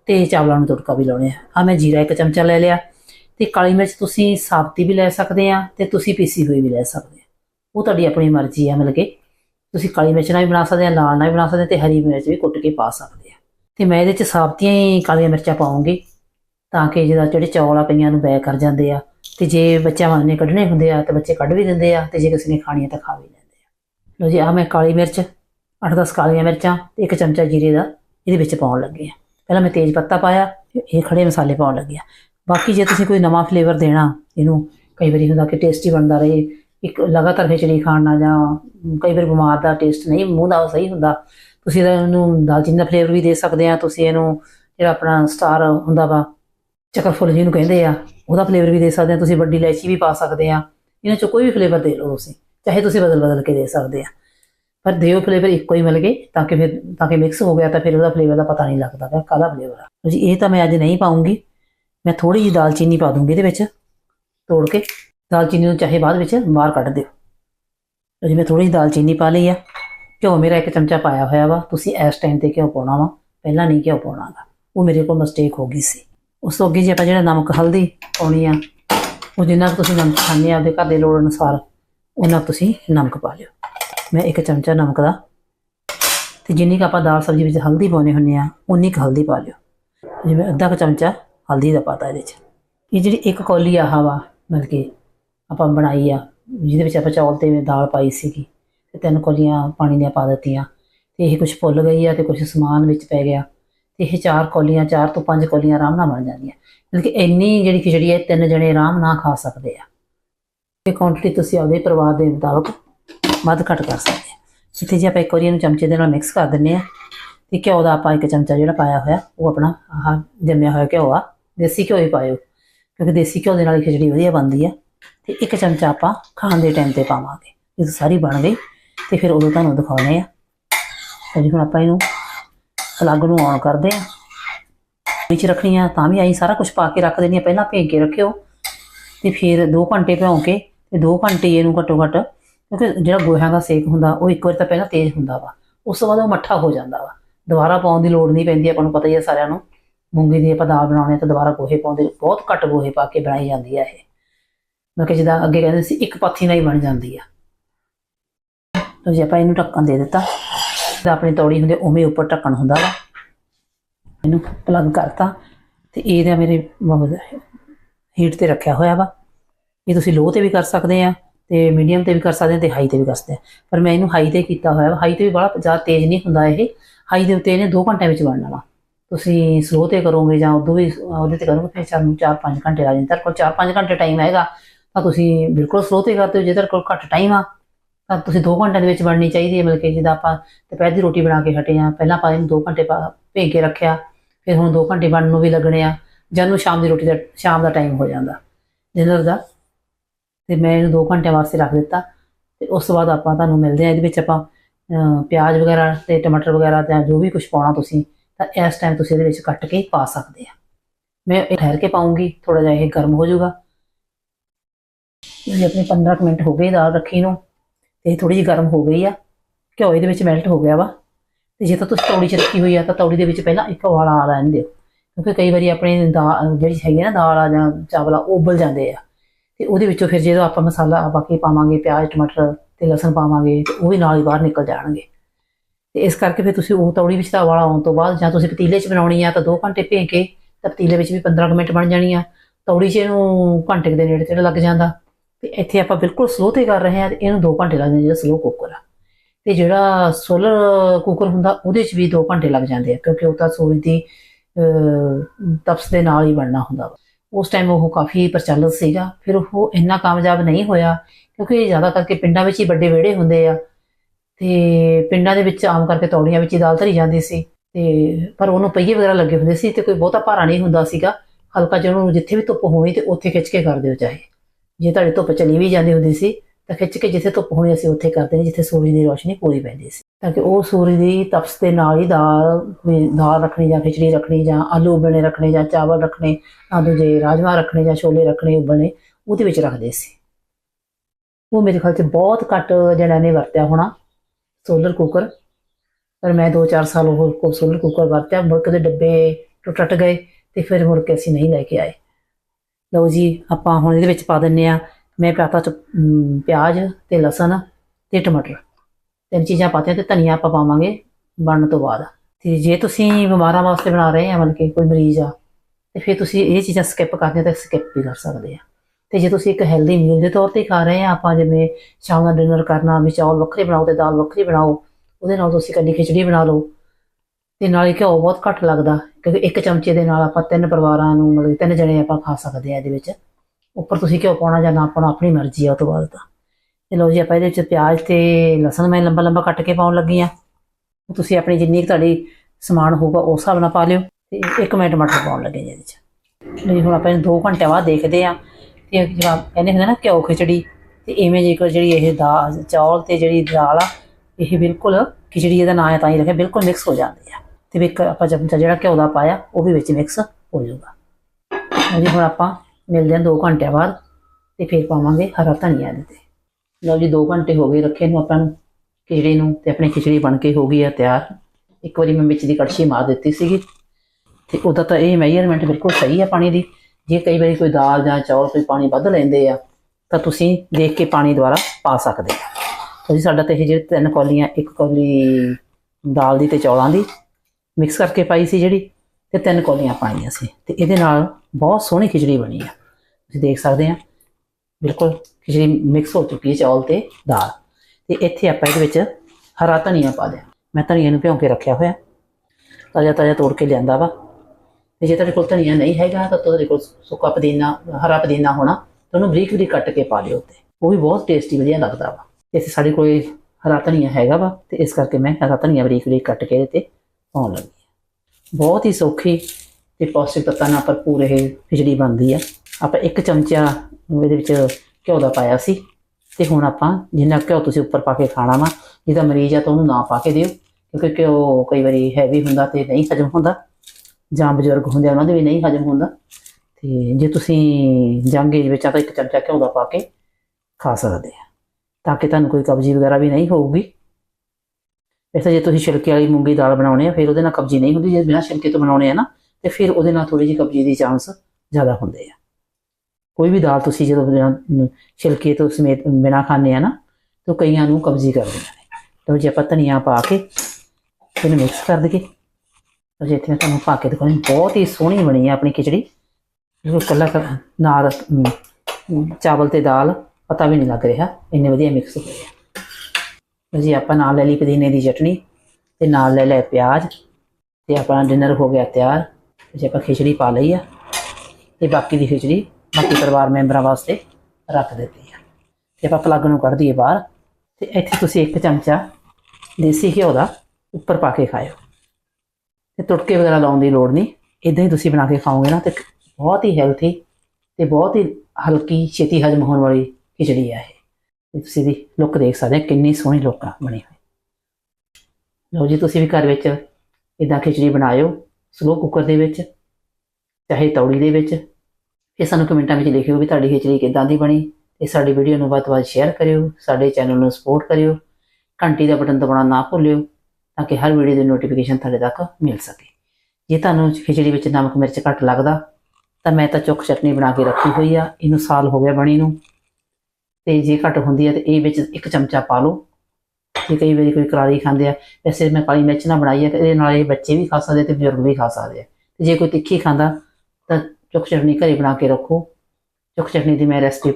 ਤੇ ਚਾਵਲਾਂ ਨੂੰ ਤੜਕਾ ਵੀ ਲਾਉਣੇ ਆ। ਆ ਮੈਂ ਜੀਰਾ ਇੱਕ ਚਮਚਾ ਲੈ ਲਿਆ, ਤੇ ਕਾਲੀ ਮਿਰਚ ਤੁਸੀਂ ਸਾਬਤੀ ਵੀ ਲੈ ਸਕਦੇ ਆ, ਤੇ ਤੁਸੀਂ ਪੀਸੀ ਹੋਈ ਵੀ ਲੈ ਸਕਦੇ ਆ। ਉਹ ਤੁਹਾਡੀ ਆਪਣੀ ਮਰਜ਼ੀ ਆ ਮਤਲਬ ਕਿ। ਤੁਸੀਂ ਕਾਲੀ ਮਿਰਚ ਨਾਲ ਵੀ ਬਣਾ ਸਕਦੇ ਆ, ਲਾਲ ਨਾਲ ਵੀ ਬਣਾ ਸਕਦੇ ਆ, ਤੇ ਹਰੀ ਮਿਰਚ ਵੀ ਕੁੱਟ ਕੇ ਪਾ ਸਕਦੇ ਆ। ਤੇ ਮੈਂ ਇਹਦੇ ਚ ਸਾਬਤੀਆਂ ਹੀ ਕਾਲੀਆਂ ਮਿਰਚਾਂ ਪਾਉਂਗੀ, ਤਾਂ ਕਿ ਜਿਹਦਾ ਜਿਹੜੇ ਚੌਲ ਆ ਪਈਆਂ ਨੂੰ ਬੈ ਕਰ ਜਾਂਦੇ ਆ ਤੇ ਜੇ ਬੱਚਿਆਂ ਨੇ ਕੱਢਣੇ ਹੁੰਦੇ ਆ, ਤਾਂ ਬੱਚੇ ਕੱਢ ਵੀ ਦਿੰਦੇ ਆ, ਤੇ ਜੇ ਕਿਸੇ ਨੇ ਖਾਣੀ ਆ ਤਾਂ ਖਾ ਵੀ ਲੈਂਦੇ ਆ। ਲਓ ਜੀ ਆ ਮੈਂ ਕਾਲੀ ਮਿਰਚ 8-10 ਕਾਲੀਆਂ ਮਿਰਚਾਂ ਤੇ ਇੱਕ ਚਮਚਾ ਜੀਰੇ ਦਾ ਇਹਦੇ ਵਿੱਚ ਪਾਉਣ ਲੱਗੇ ਆ ਪਹਿਲਾਂ ਮੈਂ ਤੇਜ਼ ਪੱਤਾ ਪਾਇਆ, ਇਹ ਖੜੇ ਮਸਾਲੇ ਪਾਉਣ ਲੱਗੇ ਆ ਬਾਕੀ ਜੇ ਤੁਸੀਂ ਕੋਈ ਨਵਾਂ ਫਲੇਵਰ ਦੇਣਾ, ਇਹਨੂੰ ਕਈ ਵਾਰੀ ਹੁੰਦਾ ਕਿ ਟੇਸਟੀ ਬਣਦਾ ਰਹੇ, ਇੱਕ ਲਗਾਤਾਰ ਖਿਚੜੀ ਖਾਣ ਨਾਲ ਜਾਂ ਕਈ ਵਾਰ ਬਿਮਾਰ ਦਾ ਟੇਸਟ ਨਹੀਂ, ਮੂੰਹ ਦਾ ਸਹੀ ਹੁੰਦਾ, ਤੁਸੀਂ ਇਹਦਾ ਇਹਨੂੰ ਦਾਲਚੀਨੀ ਦਾ ਫਲੇਵਰ ਵੀ ਦੇ ਸਕਦੇ ਆ, ਤੁਸੀਂ ਇਹਨੂੰ ਜਿਹੜਾ ਆਪਣਾ ਸਟਾਰ ਹੁੰਦਾ ਵਾ ਚੱਕਰ ਫੁੱਲ ਜਿਹਨੂੰ ਕਹਿੰਦੇ ਆ, ਉਹਦਾ ਫਲੇਵਰ ਵੀ ਦੇ ਸਕਦੇ ਆ, ਤੁਸੀਂ ਵੱਡੀ ਇਲਾਇਚੀ ਵੀ ਪਾ ਸਕਦੇ ਆ। ਇਹਨਾਂ ਚੋਂ ਕੋਈ ਵੀ ਫਲੇਵਰ ਦੇ ਲਓ ਤੁਸੀਂ, ਚਾਹੇ ਤੁਸੀਂ ਬਦਲ ਬਦਲ ਕੇ ਦੇ ਸਕਦੇ ਆ। ਪਰ ਦਿਓ ਫਲੇਵਰ ਇੱਕੋ ਹੀ ਮਿਲ ਗਏ, ਤਾਂ ਕਿ ਫਿਰ, ਤਾਂ ਕਿ ਮਿਕਸ ਹੋ ਗਿਆ, ਤਾਂ ਫਿਰ ਉਹਦਾ ਫਲੇਵਰ ਦਾ ਪਤਾ ਨਹੀਂ ਲੱਗਦਾ ਕਿ ਕਾਹਦਾ ਫਲੇਵਰ ਆ। ਜੀ, ਇਹ ਤਾਂ ਮੈਂ ਅੱਜ ਨਹੀਂ ਪਾਉਂਗੀ। ਮੈਂ ਥੋੜੀ ਜਿਹੀ ਦਾਲਚੀਨੀ ਪਾ ਦੂੰਗੀ ਇਹਦੇ ਵਿੱਚ, ਤੋੜ ਕੇ। ਦਾਲਚੀਨੀ ਨੂੰ ਚਾਹੇ ਬਾਅਦ ਵਿੱਚ ਬਾਹਰ ਕੱਢ ਦਿਓ। ਲਓ ਜੀ, ਮੈਂ ਥੋੜੀ ਜਿਹੀ ਦਾਲਚੀਨੀ ਪਾ ਲਈ ਆ। ਘਿਓ ਮੇਰਾ ਇੱਕ ਚਮਚਾ ਪਾਇਆ ਹੋਇਆ ਵਾ, ਤੁਸੀਂ ਇਸ ਟਾਈਮ ਤੇ ਘਿਓ ਪਾਉਣਾ ਵਾ, ਪਹਿਲਾਂ ਨਹੀਂ ਘਿਓ ਪਾਉਣਾ ਗਾ। ਉਹ ਮੇਰੇ ਕੋਲ ਮਿਸਟੇਕ ਹੋ ਗਈ ਸੀ। ਉਸ ਤੋਂ ਅੱਗੇ ਜੇ ਆਪਾਂ ਜਿਹੜਾ ਨਮਕ, ਹਲਦੀ ਪਾਉਣੀ ਆ, ਉਹ ਜਿੰਨਾ ਕੁ ਤੁਸੀਂ ਨਮਕ ਖਾਂਦੇ ਆ, ਆਪਦੇ ਘਰ ਦੇ ਲੋੜ ਅਨੁਸਾਰ, ਉਹਨਾਂ ਕੁ ਤੁਸੀਂ ਨਮਕ ਪਾ ਲਿਓ। ਮੈਂ ਇੱਕ ਚਮਚਾ ਨਮਕ ਦਾ, ਤੇ ਜਿੰਨੀ ਕੁ ਆਪਾਂ ਦਾਲ ਸਬਜ਼ੀ ਵਿੱਚ ਹਲਦੀ ਪਾਉਨੇ ਹੁੰਨੇ ਆ ਉਨੀ ਕੁ ਹਲਦੀ ਪਾ ਲਿਓ। ਜਿਵੇਂ ਅੱਧਾ ਕੁ ਚਮਚਾ ਹਲਦੀ ਦਾ ਪਾਤਾ ਇਹਦੇ 'ਚ ਇਹ ਜਿਹੜੀ ਇੱਕ ਕੌਲੀ ਆਹ ਵਾ ਮਤਲਬ ਕਿ ਆਪਾਂ ਬਣਾਈ ਆ, ਜਿਹਦੇ ਵਿੱਚ ਆਪਾਂ ਚੌਲ ਤੇ ਦਾਲ ਪਾਈ ਸੀਗੀ, ਤੇ ਤਿੰਨ ਕੌਲੀਆਂ ਪਾਣੀ ਦੀਆਂ ਪਾ ਦਿੱਤੀਆਂ, ਤੇ ਇਹ ਕੁਝ ਭੁੱਲ ਗਈ ਆ, ਤੇ ਕੁਝ ਸਮਾਨ ਵਿੱਚ ਪੈ ਗਿਆ। ਤੇ ਇਹ ਚਾਰ ਕੌਲੀਆਂ, ਚਾਰ ਤੋਂ ਪੰਜ ਕੌਲੀਆਂ ਆਰਾਮ ਨਾਲ ਬਣ ਜਾਂਦੀਆਂ। ਮਤਲਬ ਕਿ ਇੰਨੀ ਜਿਹੜੀ ਖਿਚੜੀ ਹੈ, ਤਿੰਨ ਜਣੇ ਆਰਾਮ ਨਾਲ ਖਾ ਸਕਦੇ ਆ। ਇਹ ਕੁਆਂਟੀਟੀ ਤੁਸੀਂ ਆਪਦੇ ਪਰਿਵਾਰ ਦੇ ਮੁਤਾਬਕ ਵੱਧ ਘੱਟ ਕਰ ਸਕਦੇ ਆ। ਇੱਥੇ ਜੇ ਆਪਾਂ ਇੱਕ ਵਾਰੀ ਇਹਨੂੰ ਚਮਚੇ ਦੇ ਨਾਲ ਮਿਕਸ ਕਰ ਦਿੰਨੇ ਆ, ਤੇ ਘਿਓ ਦਾ ਆਪਾਂ ਇੱਕ ਚਮਚਾ ਜਿਹੜਾ ਪਾਇਆ ਹੋਇਆ, ਉਹ ਆਪਣਾ ਆਹ ਜੰਮਿਆ ਹੋਇਆ ਘਿਓ ਆ, ਦੇਸੀ ਘਿਓ ਹੀ ਪਾਇਓ। ਕਿਉਂਕਿ ਦੇਸੀ ਘਿਓ ਦੇ ਨਾਲ ਖਿਚੜੀ ਵਧੀਆ ਬਣਦੀ ਆ। ਤੇ ਇੱਕ ਚਮਚਾ ਆਪਾਂ ਖਾਣ ਦੇ ਟਾਈਮ ਤੇ ਪਾਵਾਂਗੇ। ਜਦੋਂ ਸਾਰੀ ਬਣ ਗਈ, ਤੇ ਫਿਰ ਉਦੋਂ ਤੁਹਾਨੂੰ ਦਿਖਾਉਣੇ ਆ। ਤੇ ਜੀ ਹੁਣ ਆਪਾਂ ਇਹਨੂੰ ਪਲੱਗ ਨੂੰ ਔਨ ਕਰਦੇ ਆ। ਵਿੱਚ ਰੱਖਣੀ ਆ ਤਾਂ ਵੀ ਆਈ ਸਾਰਾ ਕੁਝ ਪਾ ਕੇ ਰੱਖ ਦੇਣੀ ਆ। ਪਹਿਲਾਂ ਭੇਜ ਕੇ ਰੱਖਿਓ ਤੇ ਫਿਰ 2 ਘੰਟੇ ਭਿਉਂ ਕੇ ਤੇ 2 ਘੰਟੇ ਇਹਨੂੰ ਘੱਟੋ ਘੱਟ ਕਿਉਂਕਿ ਜਿਹੜਾ ਗੋਹਿਆਂ ਦਾ ਸੇਕ ਹੁੰਦਾ, ਉਹ ਇੱਕ ਵਾਰ ਤਾਂ ਪਹਿਲਾਂ ਤੇਜ਼ ਹੁੰਦਾ ਵਾ। ਉਸ ਤੋਂ ਬਾਅਦ ਉਹ ਮੱਠਾ ਹੋ ਜਾਂਦਾ ਵਾ। ਦੁਬਾਰਾ ਪਾਉਣ ਦੀ ਲੋੜ ਨਹੀਂ ਪੈਂਦੀ, ਆਪਾਂ ਨੂੰ ਪਤਾ ਹੀ ਹੈ ਸਾਰਿਆਂ ਨੂੰ। ਮੂੰਗੀ ਦੀ ਆਪਾਂ ਦਾਲ ਬਣਾਉਣੇ ਆ ਤਾਂ ਦੁਬਾਰਾ ਗੋਹੇ ਪਾਉਂਦੇ ਬਹੁਤ ਘੱਟ ਗੋਹੇ ਪਾ ਕੇ ਬਣਾਈ ਜਾਂਦੀ ਹੈ ਇਹ। ਮੈਂ ਕਿ ਜਿੱਦਾਂ ਅੱਗੇ ਕਹਿੰਦੇ ਸੀ, ਇੱਕ ਪਾਥੀ ਨਾਲ ਹੀ ਬਣ ਜਾਂਦੀ ਆ। ਤਾਂ ਜੇ, ਆਪਾਂ ਇਹਨੂੰ ਢੱਕਣ ਦੇ ਦਿੱਤਾ। ਆਪਣੀ ਤੌੜੀ ਹੁੰਦੀ, ਉਵੇਂ ਉੱਪਰ ਢੱਕਣ ਹੁੰਦਾ ਵਾ। ਇਹਨੂੰ ਪਲੱਗ ਕਰਤਾ ਤੇ ਇਹਦਾ ਮੇਰੇ ਹੀਟ ਤੇ ਰੱਖਿਆ ਹੋਇਆ ਵਾ। ਇਹ ਤੁਸੀਂ ਲੋ ਤੇ ਵੀ ਕਰ ਸਕਦੇ ਆ ਤੇ ਮੀਡੀਅਮ ਤੇ ਵੀ ਕਰ ਸਕਦੇ ਆ ਤੇ ਹਾਈ ਤੇ ਵੀ ਕਰ ਸਕਦੇ ਆ। ਪਰ ਮੈਂ ਇਹਨੂੰ ਹਾਈ ਤੇ ਕੀਤਾ ਹੋਇਆ ਵਾ। ਹਾਈ ਤੇ ਵੀ ਬੜਾ ਜ਼ਿਆਦਾ ਤੇਜ਼ ਨਹੀਂ ਹੁੰਦਾ ਇਹ। ਹਾਈ ਦੇ ਉੱਤੇ ਇਹਨੇ 2 ਘੰਟਿਆਂ ਵਿੱਚ ਬਣਨਾ ਵਾ। ਤੁਸੀਂ ਸਲੋ ਤੇ ਕਰੋਗੇ ਜਾਂ ਉਦੋਂ ਵੀ, ਉਹਦੇ ਤੇ ਕਰੋਗੇ, ਫਿਰ ਸਾਨੂੰ 4-5 ਘੰਟੇ ਲੱਗ ਜਾਂਦੇ। ਕੋਲ 4-5 ਘੰਟੇ ਟਾਈਮ ਹੈਗਾ ਤਾਂ ਤੁਸੀਂ ਬਿਲਕੁਲ ਸਲੋ ਤੇ ਕਰਦੇ ਹੋ। ਜੇ ਤੁਹਾਡੇ ਕੋਲ ਘੱਟ ਟਾਈਮ ਆ ਤਾਂ ਤੁਸੀਂ 2 ਘੰਟਿਆਂ ਦੇ ਵਿੱਚ ਬਣਨੀ ਚਾਹੀਦੀ ਹੈ, ਮਤਲਬ ਕਿ ਜਿੱਦਾਂ ਆਪਾਂ ਦੁਪਹਿਰ ਦੀ ਰੋਟੀ ਬਣਾ ਕੇ ਹਟੇ ਆ ਪਹਿਲਾਂ ਆਪਾਂ ਇਹਨੂੰ 2 ਘੰਟੇ ਪਾ- ਭੇਜ ਕੇ ਰੱਖਿਆ, ਫਿਰ ਹੁਣ 2 ਘੰਟੇ ਬਣਨ ਨੂੰ ਵੀ ਲੱਗਣੇ ਆ, ਜਦ ਨੂੰ ਸ਼ਾਮ ਦੀ ਰੋਟੀ ਦਾ, ਸ਼ਾਮ ਦਾ ਟਾਈਮ ਹੋ ਜਾਂਦਾ। ਡਿਨਰ ਦਾ ਤੇ ਮੈਂ ਇਹਨੂੰ 2 ਘੰਟਿਆਂ ਵਾਸਤੇ ਰੱਖ ਦਿੱਤਾ, ਤੇ ਉਸ ਤੋਂ ਬਾਅਦ ਆਪਾਂ ਤੁਹਾਨੂੰ ਮਿਲਦੇ ਆ ਇਹਦੇ ਵਿੱਚ ਆਪਾਂ ਪਿਆਜ਼ ਵਗੈਰਾ ਤੇ ਟਮਾਟਰ ਵਗੈਰਾ ਜਾਂ ਜੋ ਵੀ ਕੁਝ ਪਾਉਣਾ ਤੁਸੀਂ, ਤਾਂ ਇਸ ਟਾਈਮ ਤੁਸੀਂ ਇਹਦੇ ਵਿੱਚ ਕੱਟ ਕੇ ਪਾ ਸਕਦੇ ਆ। ਮੈਂ ਇਹ ਠਹਿਰ ਕੇ ਪਾਉਂਗੀ ਥੋੜਾ ਜਿਹਾ ਇਹ ਗਰਮ ਹੋ ਜਾਊਗਾ। ਇਹ ਆਪਣੇ 15 ਕੁ ਮਿੰਟ ਹੋ ਗਏ ਦਾਲ ਰੱਖੀ ਨੂੰ। ਤੇ ਥੋੜੀ ਜਿਹੀ ਗਰਮ ਹੋ ਗਈ ਆ। ਘਿਓ ਇਹਦੇ ਵਿੱਚ ਮੈਲਟ ਹੋ ਗਿਆ ਵਾ। ਤੇ ਜੇ ਤਾਂ ਤੁਸੀਂ ਤੌੜੀ 'ਚ ਰੱਖੀ ਹੋਈ ਆ, ਤਾਂ ਤੌੜੀ ਦੇ ਵਿੱਚ ਪਹਿਲਾਂ ਇੱਕ ਉਬਾਲਾ ਆ ਲੈਣ ਦਿਓ। ਕਿਉਂਕਿ ਕਈ ਵਾਰੀ ਆਪਣੇ ਦਾਲ ਜਿਹੜੀ ਹੈਗੀ ਆ ਨਾ, ਦਾਲ ਆ ਜਾਂ ਚਾਵਲ ਆ, ਉਹ ਉਬਲ ਜਾਂਦੇ ਆ। ਤੇ ਉਹਦੇ ਵਿੱਚੋਂ ਫਿਰ ਜਦੋਂ ਆਪਾਂ ਮਸਾਲਾ ਬਾਕੀ ਪਾਵਾਂਗੇ, ਪਿਆਜ਼, ਟਮਾਟਰ ਤੇ ਲਸਣ ਪਾਵਾਂਗੇ, ਤੇ ਉਹ ਵੀ ਨਾਲ ਹੀ ਬਾਹਰ ਨਿਕਲ ਜਾਣਗੇ। ਤੇ ਇਸ ਕਰਕੇ ਫਿਰ ਤੁਸੀਂ ਉਹ ਤੌੜੀ ਵਿੱਚ ਤਾਂ ਉਬਾਲਾ ਆਉਣ ਤੋਂ ਬਾਅਦ ਜਾਂ ਤੁਸੀਂ ਪਤੀਲੇ 'ਚ ਬਣਾਉਣੀ ਆ, ਤਾਂ 2 ਘੰਟੇ ਭੇ ਕੇ ਤਾਂ ਪਤੀਲੇ ਵਿੱਚ ਵੀ 15 ਕੁ ਮਿੰਟ ਬਣ ਜਾਣੀ ਆ। ਤੌੜੀ 'ਚ ਇਹਨੂੰ ਘੰਟੇ ਕੁ ਦੇ ਨੇੜੇ ਤੇੜੇ ਲੱਗ ਜਾਂਦਾ। ਤੇ ਇੱਥੇ ਆਪਾਂ ਬਿਲਕੁਲ ਸਲੋ ਤੇ ਕਰ ਰਹੇ ਹਾਂ ਤੇ ਇਹਨੂੰ 2 ਘੰਟੇ ਲੱਗਦੇ ਜਿਹੜਾ ਸਲੋ ਕੁੱਕਰ ਆ। ਤੇ ਜਿਹੜਾ ਸੋਲਰ ਕੁੱਕਰ ਹੁੰਦਾ, ਉਹਦੇ 'ਚ ਵੀ 2 ਘੰਟੇ ਲੱਗ ਜਾਂਦੇ ਆ, ਕਿਉਂਕਿ ਉਹ ਤਾਂ ਸੂਰਜ ਦੀ ਤਪਸ਼ ਦੇ ਨਾਲ ਹੀ ਬਣਨਾ ਹੁੰਦਾ ਵਾ। ਉਸ ਟਾਈਮ ਉਹ ਕਾਫੀ ਪ੍ਰਚਲਿਤ ਸੀਗਾ, ਫਿਰ ਉਹ ਇੰਨਾ ਕਾਮਯਾਬ ਨਹੀਂ ਹੋਇਆ, ਕਿਉਂਕਿ ਇਹ ਜ਼ਿਆਦਾ ਕਰਕੇ ਪਿੰਡਾਂ ਵਿੱਚ ਹੀ ਵੱਡੇ ਵਿਹੜੇ ਹੁੰਦੇ ਆ। ਤੇ ਪਿੰਡਾਂ ਦੇ ਵਿੱਚ ਆਮ ਕਰਕੇ ਤੌੜੀਆਂ ਵਿੱਚ ਹੀ ਦਾਲ ਧਰੀ ਜਾਂਦੀ ਸੀ। ਤੇ, ਪਰ ਉਹਨੂੰ ਪਹੀਏ ਵਗੈਰਾ ਲੱਗੇ ਹੁੰਦੇ ਸੀ ਤੇ ਕੋਈ ਬਹੁਤਾ ਭਾਰਾ ਨਹੀਂ ਹੁੰਦਾ ਸੀਗਾ। ਹਲਕਾ ਜਿਹਾ ਉਹਨੂੰ ਜਿੱਥੇ ਵੀ ਧੁੱਪ ਹੋਵੇ ਤੇ ਉੱਥੇ ਖਿੱਚ ਕੇ ਕਰ ਦਿਓ ਚਾਹੇ। ਜੇ ਤੁਹਾਡੀ ਧੁੱਪ ਚਲੀ ਵੀ ਜਾਂਦੀ ਹੁੰਦੀ ਸੀ, ਤਾਂ ਖਿੱਚ ਕੇ ਜਿੱਥੇ ਧੁੱਪ ਹੋਣੀ ਅਸੀਂ ਉੱਥੇ ਕਰਦੇ ਨੇ ਜਿੱਥੇ ਸੂਰਜ ਦੀ ਰੋਸ਼ਨੀ ਪੂਰੀ ਪੈਂਦੀ ਸੀ। ਤਾਂ ਕਿ ਉਹ ਸੂਰਜ ਦੀ ਤਪਸ਼ ਦੇ ਨਾਲ ਹੀ ਦਾਲ ਵੀ, ਦਾਲ ਰੱਖਣੀ ਜਾਂ ਖਿਚੜੀ ਰੱਖਣੀ ਜਾਂ ਆਲੂ ਉਬਲਣੇ ਰੱਖਣੇ ਜਾਂ ਚਾਵਲ ਰੱਖਣੇ ਆ ਦੂਜੇ ਰਾਜਮਾ ਰੱਖਣੇ ਜਾਂ ਛੋਲੇ ਰੱਖਣੇ, ਉਬਲਣੇ, ਉਹਦੇ ਵਿੱਚ ਰੱਖਦੇ ਸੀ। ਉਹ ਮੇਰੇ ਖਿਆਲ 'ਚ ਬਹੁਤ ਘੱਟ ਜਿਹੜਾ ਨੇ ਵਰਤਿਆ ਹੋਣਾ, ਸੋਲਰ ਕੁੱਕਰ। ਪਰ ਮੈਂ 2-4 ਸਾਲ ਉਹ ਸੋਲਰ ਕੁੱਕਰ ਵਰਤਿਆ, ਮੁੜ ਕੇ ਉਹਦੇ ਡੱਬੇ ਟੁੱਟ ਟੁੱਟ ਗਏ ਤੇ ਫਿਰ ਮੁੜ ਕੇ ਅਸੀਂ ਨਹੀਂ ਲੈ ਕੇ ਆਏ। ਲਓ ਜੀ, ਆਪਾਂ ਹੁਣ ਇਹਦੇ ਵਿੱਚ ਪਾ ਦਿੰਨੇ ਆ, ਮੈਂ ਪਾਤਾ ਚ ਪਿਆਜ਼ ਤੇ ਲਸਣ ਤੇ ਟਮਾਟਰ। ਤਿੰਨ ਚੀਜ਼ਾਂ ਪਾਤੀਆਂ ਤੇ ਧਨੀਆ ਆਪਾਂ ਪਾਵਾਂਗੇ ਬਣਨ ਤੋਂ ਬਾਅਦ। ਤੇ ਜੇ ਤੁਸੀਂ ਬਿਮਾਰਾਂ ਵਾਸਤੇ ਬਣਾ ਰਹੇ ਆ, ਮਤਲਬ ਕਿ ਕੋਈ ਮਰੀਜ਼ ਆ, ਤੇ ਫਿਰ ਤੁਸੀਂ ਇਹ ਚੀਜ਼ਾਂ ਸਕਿਪ ਕਰਦੇ ਤਾਂ ਸਕਿਪ ਵੀ ਕਰ ਸਕਦੇ ਆ। ਤੇ ਜੇ ਤੁਸੀਂ ਇੱਕ ਹੈਲਦੀ ਮੀਲ ਦੇ ਤੌਰ ਤੇ ਖਾ ਰਹੇ ਆ, ਆਪਾਂ ਜਿਵੇਂ ਸ਼ਾਮ ਦਾ ਡਿਨਰ ਕਰਨਾ, ਵੀ ਚੌਲ ਵੱਖਰੇ ਬਣਾਓ ਤੇ ਦਾਲ ਵੱਖਰੀ ਬਣਾਓ, ਉਹਦੇ ਨਾਲ ਤੁਸੀਂ ਕੱਲੀ ਖਿਚੜੀ ਬਣਾ ਲਓ ਤੇ ਨਾਲੇ ਘਿਓ ਬਹੁਤ ਘੱਟ ਲੱਗਦਾ, ਕਿਉਂਕਿ ਇੱਕ ਚਮਚੇ ਦੇ ਨਾਲ ਆਪਾਂ ਤਿੰਨ ਪਰਿਵਾਰਾਂ ਨੂੰ ਮਤਲਬ ਕਿ ਤਿੰਨ ਜਣੇ ਆਪਾਂ ਖਾ ਸਕਦੇ ਆ ਇਹਦੇ ਵਿੱਚ। ਉੱਪਰ ਤੁਸੀਂ ਘਿਓ ਪਾਉਣਾ ਜਾਂ ਨਾ ਪਾਉਣਾ, ਆਪਣੀ ਮਰਜ਼ੀ ਆ ਉਹ ਤੋਂ ਬਾਅਦ ਤਾਂ। ਤੇ ਲਓ ਜੀ, ਆਪਾਂ ਇਹਦੇ ਵਿੱਚ ਪਿਆਜ਼ ਤੇ ਲਸਣ ਮੈਂ ਲੰਬਾ ਲੰਬਾ ਕੱਟ ਕੇ ਪਾਉਣ ਲੱਗੀ ਆ ਤੁਸੀਂ ਆਪਣੀ ਜਿੰਨੀ ਕੁ ਤੁਹਾਡੀ ਸਮਾਨ ਹੋਊਗਾ ਉਸ ਹਿਸਾਬ ਨਾਲ ਪਾ ਲਿਓ। ਤੇ ਇੱਕ ਮੈਂ ਟਮਾਟਰ ਪਾਉਣ ਲੱਗੇ ਜੀ ਇਹਦੇ ਵਿੱਚ। ਲਈ ਹੁਣ ਆਪਾਂ ਇਹਨੂੰ 2 ਘੰਟੇ ਬਾਅਦ ਦੇਖਦੇ ਆ ਤੇ ਜਿਹੜਾ ਕਹਿੰਦੇ ਹੁੰਦੇ ਨਾ ਘਿਓ ਖਿਚੜੀ, ਤੇ ਇਵੇਂ ਜੇਕਰ ਜਿਹੜੀ ਇਹ ਦਾਲ, ਚੌਲ ਤੇ ਜਿਹੜੀ ਦਾਲ ਆ, ਇਹ ਬਿਲਕੁਲ ਖਿਚੜੀ ਇਹਦਾ ਨਾਂ ਹੈ ਤਾਂ ਹੀ ਰੱਖਿਆ, ਬਿਲਕੁਲ ਮਿਕਸ ਹੋ ਜਾਂਦੀ ਆ। ਤੇ ਵੀ ਇੱਕ ਆਪਾਂ ਚਮਚਾ ਜਿਹੜਾ ਘਿਓ ਦਾ ਪਾਇਆ, ਉਹ ਵੀ ਵਿੱਚ ਮਿਕਸ ਹੋ ਜਾਊਗਾ। ਜੀ, ਹੁਣ ਆਪਾਂ ਮਿਲਦੇ ਹਾਂ 2 ਘੰਟਿਆਂ ਬਾਅਦ ਤੇ ਫਿਰ ਪਾਵਾਂਗੇ ਹਰਾ ਧਨੀਆ ਦੇ ਤੇ। ਲਓ ਜੀ 2 ਘੰਟੇ ਹੋ ਗਏ ਰੱਖੇ ਨੂੰ ਆਪਾਂ ਨੂੰ, ਖਿਚੜੀ ਨੂੰ ਤੇ ਆਪਣੀ ਖਿਚੜੀ ਬਣ ਕੇ ਹੋ ਗਈ ਆ ਤਿਆਰ। ਇੱਕ ਵਾਰੀ ਮੈਂ ਵਿੱਚ ਦੀ ਕੜਛੀ ਮਾਰ ਦਿੱਤੀ ਸੀਗੀ। ਤੇ ਉਹਦਾ ਤਾਂ ਇਹ ਮੈਜ਼ਰਮੈਂਟ ਬਿਲਕੁਲ ਸਹੀ ਆ ਪਾਣੀ ਦੀ। ਜੇ ਕਈ ਵਾਰੀ ਕੋਈ ਦਾਲ ਜਾਂ ਚੌਲ, ਕੋਈ ਪਾਣੀ ਵੱਧ ਲੈਂਦੇ ਆ, ਤਾਂ ਤੁਸੀਂ ਦੇਖ ਕੇ ਪਾਣੀ ਦੁਆਰਾ ਪਾ ਸਕਦੇ ਆ। ਅਸੀਂ ਸਾਡਾ ਤੇ ਇਹ ਜਿਹੜੇ ਤਿੰਨ ਕੌਲੀਆਂ, ਇੱਕ ਕੌਲੀ ਦਾਲ ਦੀ ਤੇ ਚੌਲਾਂ ਦੀ ਮਿਕਸ ਕਰਕੇ ਪਾਈ ਸੀ ਜਿਹੜੀ ਤੇ ਤਿੰਨ ਕੌਲੀਆਂ ਪਾਈਆਂ ਸੀ ਤੇ ਇਹਦੇ ਨਾਲ ਬਹੁਤ ਸੋਹਣੀ ਖਿਚੜੀ ਬਣੀ ਆ। ਤੁਸੀਂ ਦੇਖ ਸਕਦੇ ਆ, ਬਿਲਕੁਲ ਖਿਚੜੀ ਮਿਕਸ ਹੋ ਚੁੱਕੀ ਹੈ ਚੌਲ ਤੇ ਦਾਲ। ਤੇ ਇੱਥੇ ਆਪਾਂ ਇਹਦੇ ਵਿੱਚ ਹਰਾ ਧਨੀਆ ਪਾ ਲਿਆ। ਮੈਂ ਧਨੀਆ ਨੂੰ ਭਿਉਂ ਕੇ ਰੱਖਿਆ ਹੋਇਆ। ਤਾਜ਼ਾ ਤਾਜ਼ਾ ਤੋੜ ਕੇ ਲਿਆਂਦਾ ਵਾ। ਤੇ ਜੇ ਤੁਹਾਡੇ ਕੋਲ ਧਨੀਆ ਨਹੀਂ ਹੈਗਾ ਤਾਂ ਤੁਹਾਡੇ ਕੋਲ ਸੁੱਕਾ ਪੁਦੀਨਾ, ਹਰਾ ਪੁਦੀਨਾ ਹੋਣਾ, ਤਾਂ ਉਹਨੂੰ ਬਰੀਕ ਬਰੀਕ ਕੱਟ ਕੇ ਪਾ ਲਿਓ ਉੱਤੇ। ਉਹ ਵੀ ਬਹੁਤ ਟੇਸਟੀ ਵਧੀਆ ਲੱਗਦਾ ਵਾ। ਇੱਥੇ ਸਾਡੇ ਕੋਲ ਹਰਾ ਧਨੀਆ ਹੈਗਾ ਵਾ ਤੇ ਇਸ ਕਰਕੇ ਮੈਂ ਹਰਾ ਧਨੀਆ ਬਰੀਕ ਬਰੀਕ ਕੱਟ ਕੇ ਇਹਦੇ ਤੇ ਪਾਉਣ ਲੱਗੀ ਹਾਂ। ਬਹੁਤ ਹੀ ਸੌਖੀ ਤੇ ਪੌਸ਼ਟਿਕ ਤੱਤਾਂ ਨਾਲ ਭਰਪੂਰ ਇਹ ਖਿਚੜੀ ਬਣਦੀ ਆ। ਆਪਾਂ ਇੱਕ ਚਮਚਾ ਇਹਦੇ ਵਿੱਚ ਘਿਓ ਦਾ ਪਾਇਆ ਸੀ ਤੇ ਹੁਣ ਆਪਾਂ ਜਿੰਨਾ ਘਿਓ ਤੁਸੀਂ ਉੱਪਰ ਪਾ ਕੇ ਖਾਣਾ ਵਾ, ਜਿਹਦਾ ਮਰੀਜ਼ ਆ ਤਾਂ ਉਹਨੂੰ ਨਾ ਪਾ ਕੇ ਦਿਓ, ਕਿਉਂਕਿ ਘਿਓ ਕਈ ਵਾਰੀ ਹੈਵੀ ਹੁੰਦਾ ਤੇ ਨਹੀਂ ਹਜਮ ਹੁੰਦਾ। ਜਾਂ ਬਜ਼ੁਰਗ ਹੁੰਦੇ ਉਹਨਾਂ ਦੇ ਵੀ ਨਹੀਂ ਹਜਮ ਹੁੰਦਾ। ਤੇ ਜੇ ਤੁਸੀਂ ਜੰਗ ਏਜ ਵਿੱਚ ਆ ਤਾਂ ਇੱਕ ਚਮਚਾ ਘਿਓ ਦਾ ਪਾ ਕੇ ਖਾ ਸਕਦੇ ਆ। ਤਾਂ ਕਿ ਤੁਹਾਨੂੰ ਕੋਈ ਕਬਜ਼ੀ ਵਗੈਰਾ ਵੀ ਨਹੀਂ ਹੋਊਗੀ। ਵੈਸੇ ਜੇ ਤੁਸੀਂ ਛਿਲਕੇ ਵਾਲੀ ਮੂੰਗੀ ਦਾਲ ਬਣਾਉਣੇ ਆ, ਫਿਰ ਉਹਦੇ ਨਾਲ ਕਬਜ਼ੀ ਨਹੀਂ ਹੁੰਦੀ। ਜੇ ਬਿਨਾਂ ਛਿਲਕੇ ਤੋਂ ਬਣਾਉਣੇ ਆ ਨਾ, ਤੇ ਫਿਰ ਉਹਦੇ ਨਾਲ ਥੋੜੀ ਜਿਹੀ ਕਬਜ਼ੀ ਦੀ ਚਾਂਸ ਜ਼ਿਆਦਾ ਹੁੰਦੇ ਆ। ਕੋਈ ਵੀ ਦਾਲ ਤੁਸੀਂ ਜਦੋਂ ਬਿਨਾਂ ਛਿਲਕੇ ਤੋਂ ਸਮੇਤ ਬਿਨਾਂ ਖਾਂਦੇ ਆ ਨਾ, ਤਾਂ ਕਈਆਂ ਨੂੰ ਕਬਜ਼ੀ ਕਰਦੀਆਂ ਨੇ। ਤਾਂ ਜੇ, ਆਪਾਂ ਧਨੀਆ ਪਾ ਕੇ ਇਹਨੂੰ ਮਿਕਸ ਕਰ ਦਈਏ। ਤਾਂ ਜੇ, ਇੱਥੇ ਮੈਂ ਤੁਹਾਨੂੰ ਪਾ ਕੇ ਦਿਖਾਉਣੀ ਬਹੁਤ ਹੀ ਸੋਹਣੀ ਬਣੀ ਆ ਆਪਣੀ ਖਿਚੜੀ। ਬਿਲਕੁਲ ਕੱਲਾ ਨਾਲ ਚਾਵਲ ਤੇ ਦਾਲ ਪਤਾ ਵੀ ਨਹੀਂ ਲੱਗ ਰਿਹਾ। ਇੰਨੇ ਵਧੀਆ ਮਿਕਸ ਹੋਏ ਆ। ਜੀ, ਆਪਾਂ ਨਾਲ ਲੈ ਲਈ ਪੁਦੀਨੇ ਦੀ ਚਟਣੀ ਤੇ ਨਾਲ ਲੈ ਲਿਆ ਪਿਆਜ਼ ਤੇ ਆਪਣਾ ਡਿਨਰ ਹੋ ਗਿਆ ਤਿਆਰ। ਜੇ, ਆਪਾਂ ਖਿਚੜੀ ਪਾ ਲਈ ਆ ਤੇ ਬਾਕੀ ਦੀ ਖਿਚੜੀ ਬਾਕੀ ਪਰਿਵਾਰ ਮੈਂਬਰਾਂ ਵਾਸਤੇ ਰੱਖ ਦਿੱਤੀ ਆ। ਤੇ ਆਪਾਂ ਪਲੱਗ ਨੂੰ ਕੱਢ ਦਈਏ ਬਾਹਰ ਤੇ ਇੱਥੇ ਤੁਸੀਂ ਇੱਕ ਚਮਚਾ ਦੇਸੀ ਘਿਓ ਦਾ ਉੱਪਰ ਪਾ ਕੇ ਖਾਓ ਤੇ ਤੁਟਕੇ ਵਗੈਰਾ ਲਾਉਣ ਦੀ ਲੋੜ ਨਹੀਂ। ਇਦਾਂ ਹੀ ਤੁਸੀਂ ਬਣਾ ਕੇ ਖਾਓਗੇ ਨਾ ਤੇ ਬਹੁਤ ਹੀ ਹੈਲਥੀ ਤੇ ਬਹੁਤ ਹੀ ਹਲਕੀ ਛੇਤੀ ਹਜਮ ਹੋਣ ਵਾਲੀ ਖਿਚੜੀ ਆ ਇਹ ਤੇ ਤੁਸੀਂ ਦੀ ਲੁੱਕ ਦੇਖ ਸਕਦੇ ਹੋ, ਕਿੰਨੀ ਸੋਹਣੀ ਲੁੱਕ ਆ ਬਣੀ ਹੋਈ। ਲਓ ਜੀ, ਤੁਸੀਂ ਵੀ ਘਰ ਵਿੱਚ ਇਦਾਂ ਖਿਚੜੀ ਬਣਾਇਓ ਸਲੋ ਕੁੱਕਰ ਦੇ ਵਿੱਚ, ਚਾਹੇ ਤੌੜੀ ਦੇ ਵਿੱਚ। ਇਹ ਸਾਨੂੰ ਕਮੈਂਟਾਂ ਵਿੱਚ ਲਿਖਿਓ ਵੀ ਤੁਹਾਡੀ ਖਿਚੜੀ ਕਿੱਦਾਂ ਦੀ ਬਣੀ। ਤੇ ਸਾਡੀ ਵੀਡੀਓ ਨੂੰ ਵੱਧ ਤੋਂ ਵੱਧ ਸ਼ੇਅਰ ਕਰਿਓ, ਸਾਡੇ ਚੈਨਲ ਨੂੰ ਸਪੋਰਟ ਕਰਿਓ, ਘੰਟੀ ਦਾ ਬਟਨ ਦਬਾਉਣਾ ਨਾ ਭੁੱਲਿਓ, ਤਾਂ ਕਿ ਹਰ ਵੀਡੀਓ ਦੀ ਨੋਟੀਫਿਕੇਸ਼ਨ ਤੁਹਾਡੇ ਤੱਕ ਮਿਲ ਸਕੇ। ਜੇ ਤੁਹਾਨੂੰ ਖਿਚੜੀ ਵਿੱਚ ਨਮਕ ਮਿਰਚ ਘੱਟ ਲੱਗਦਾ, ਤਾਂ ਮੈਂ ਤਾਂ ਚੁੱਕ ਚਟਨੀ ਬਣਾ ਕੇ ਰੱਖੀ ਹੋਈ ਆ, ਇਹਨੂੰ ਸਾਲ ਹੋ ਗਿਆ ਬਣੀ ਨੂੰ। ਤੇ ਜੇ ਘੱਟ ਹੁੰਦੀ ਹੈ ਤੇ ਇਹ ਵਿੱਚ ਇੱਕ ਚਮਚਾ ਪਾ ਲਓ। ਜੇ ਕਈ ਵਾਰੀ ਕੋਈ ਕਰਾਰੀ ਖਾਂਦੇ ਆ ਵੈਸੇ ਮੈਂ ਕਾਲੀ ਮਿਰਚ ਨਾ ਬਣਾਈ ਹੈ ਤੇ ਇਹਦੇ ਨਾਲ ਇਹ ਬੱਚੇ ਵੀ ਖਾ ਸਕਦੇ ਤੇ ਬਜ਼ੁਰਗ ਵੀ ਖਾ ਸਕਦੇ ਆ। ਤੇ ਜੇ ਕੋਈ ਤਿੱਖੀ ਖਾਂਦਾ, ਤਾਂ ਚੁੱਕ ਚਟਨੀ ਘਰੇ ਬਣਾ ਕੇ ਰੱਖੋ। ਚੁੱਕ ਚਟਨੀ ਦੀ ਮੈਂ ਰੈਸਪੀ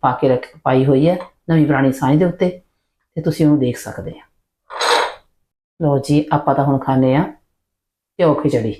ਪਾ ਕੇ ਰੱਖ, ਪਾਈ ਹੋਈ ਹੈ ਨਵੀਂ ਪੁਰਾਣੀ ਸਾਂਝ ਦੇ ਉੱਤੇ, ਤੇ ਤੁਸੀਂ ਉਹਨੂੰ ਦੇਖ ਸਕਦੇ ਆ। ਲਓ ਜੀ, ਆਪਾਂ ਤਾਂ ਹੁਣ ਖਾਣੇ ਆ ਘਿਓ ਖਿਚੜੀ।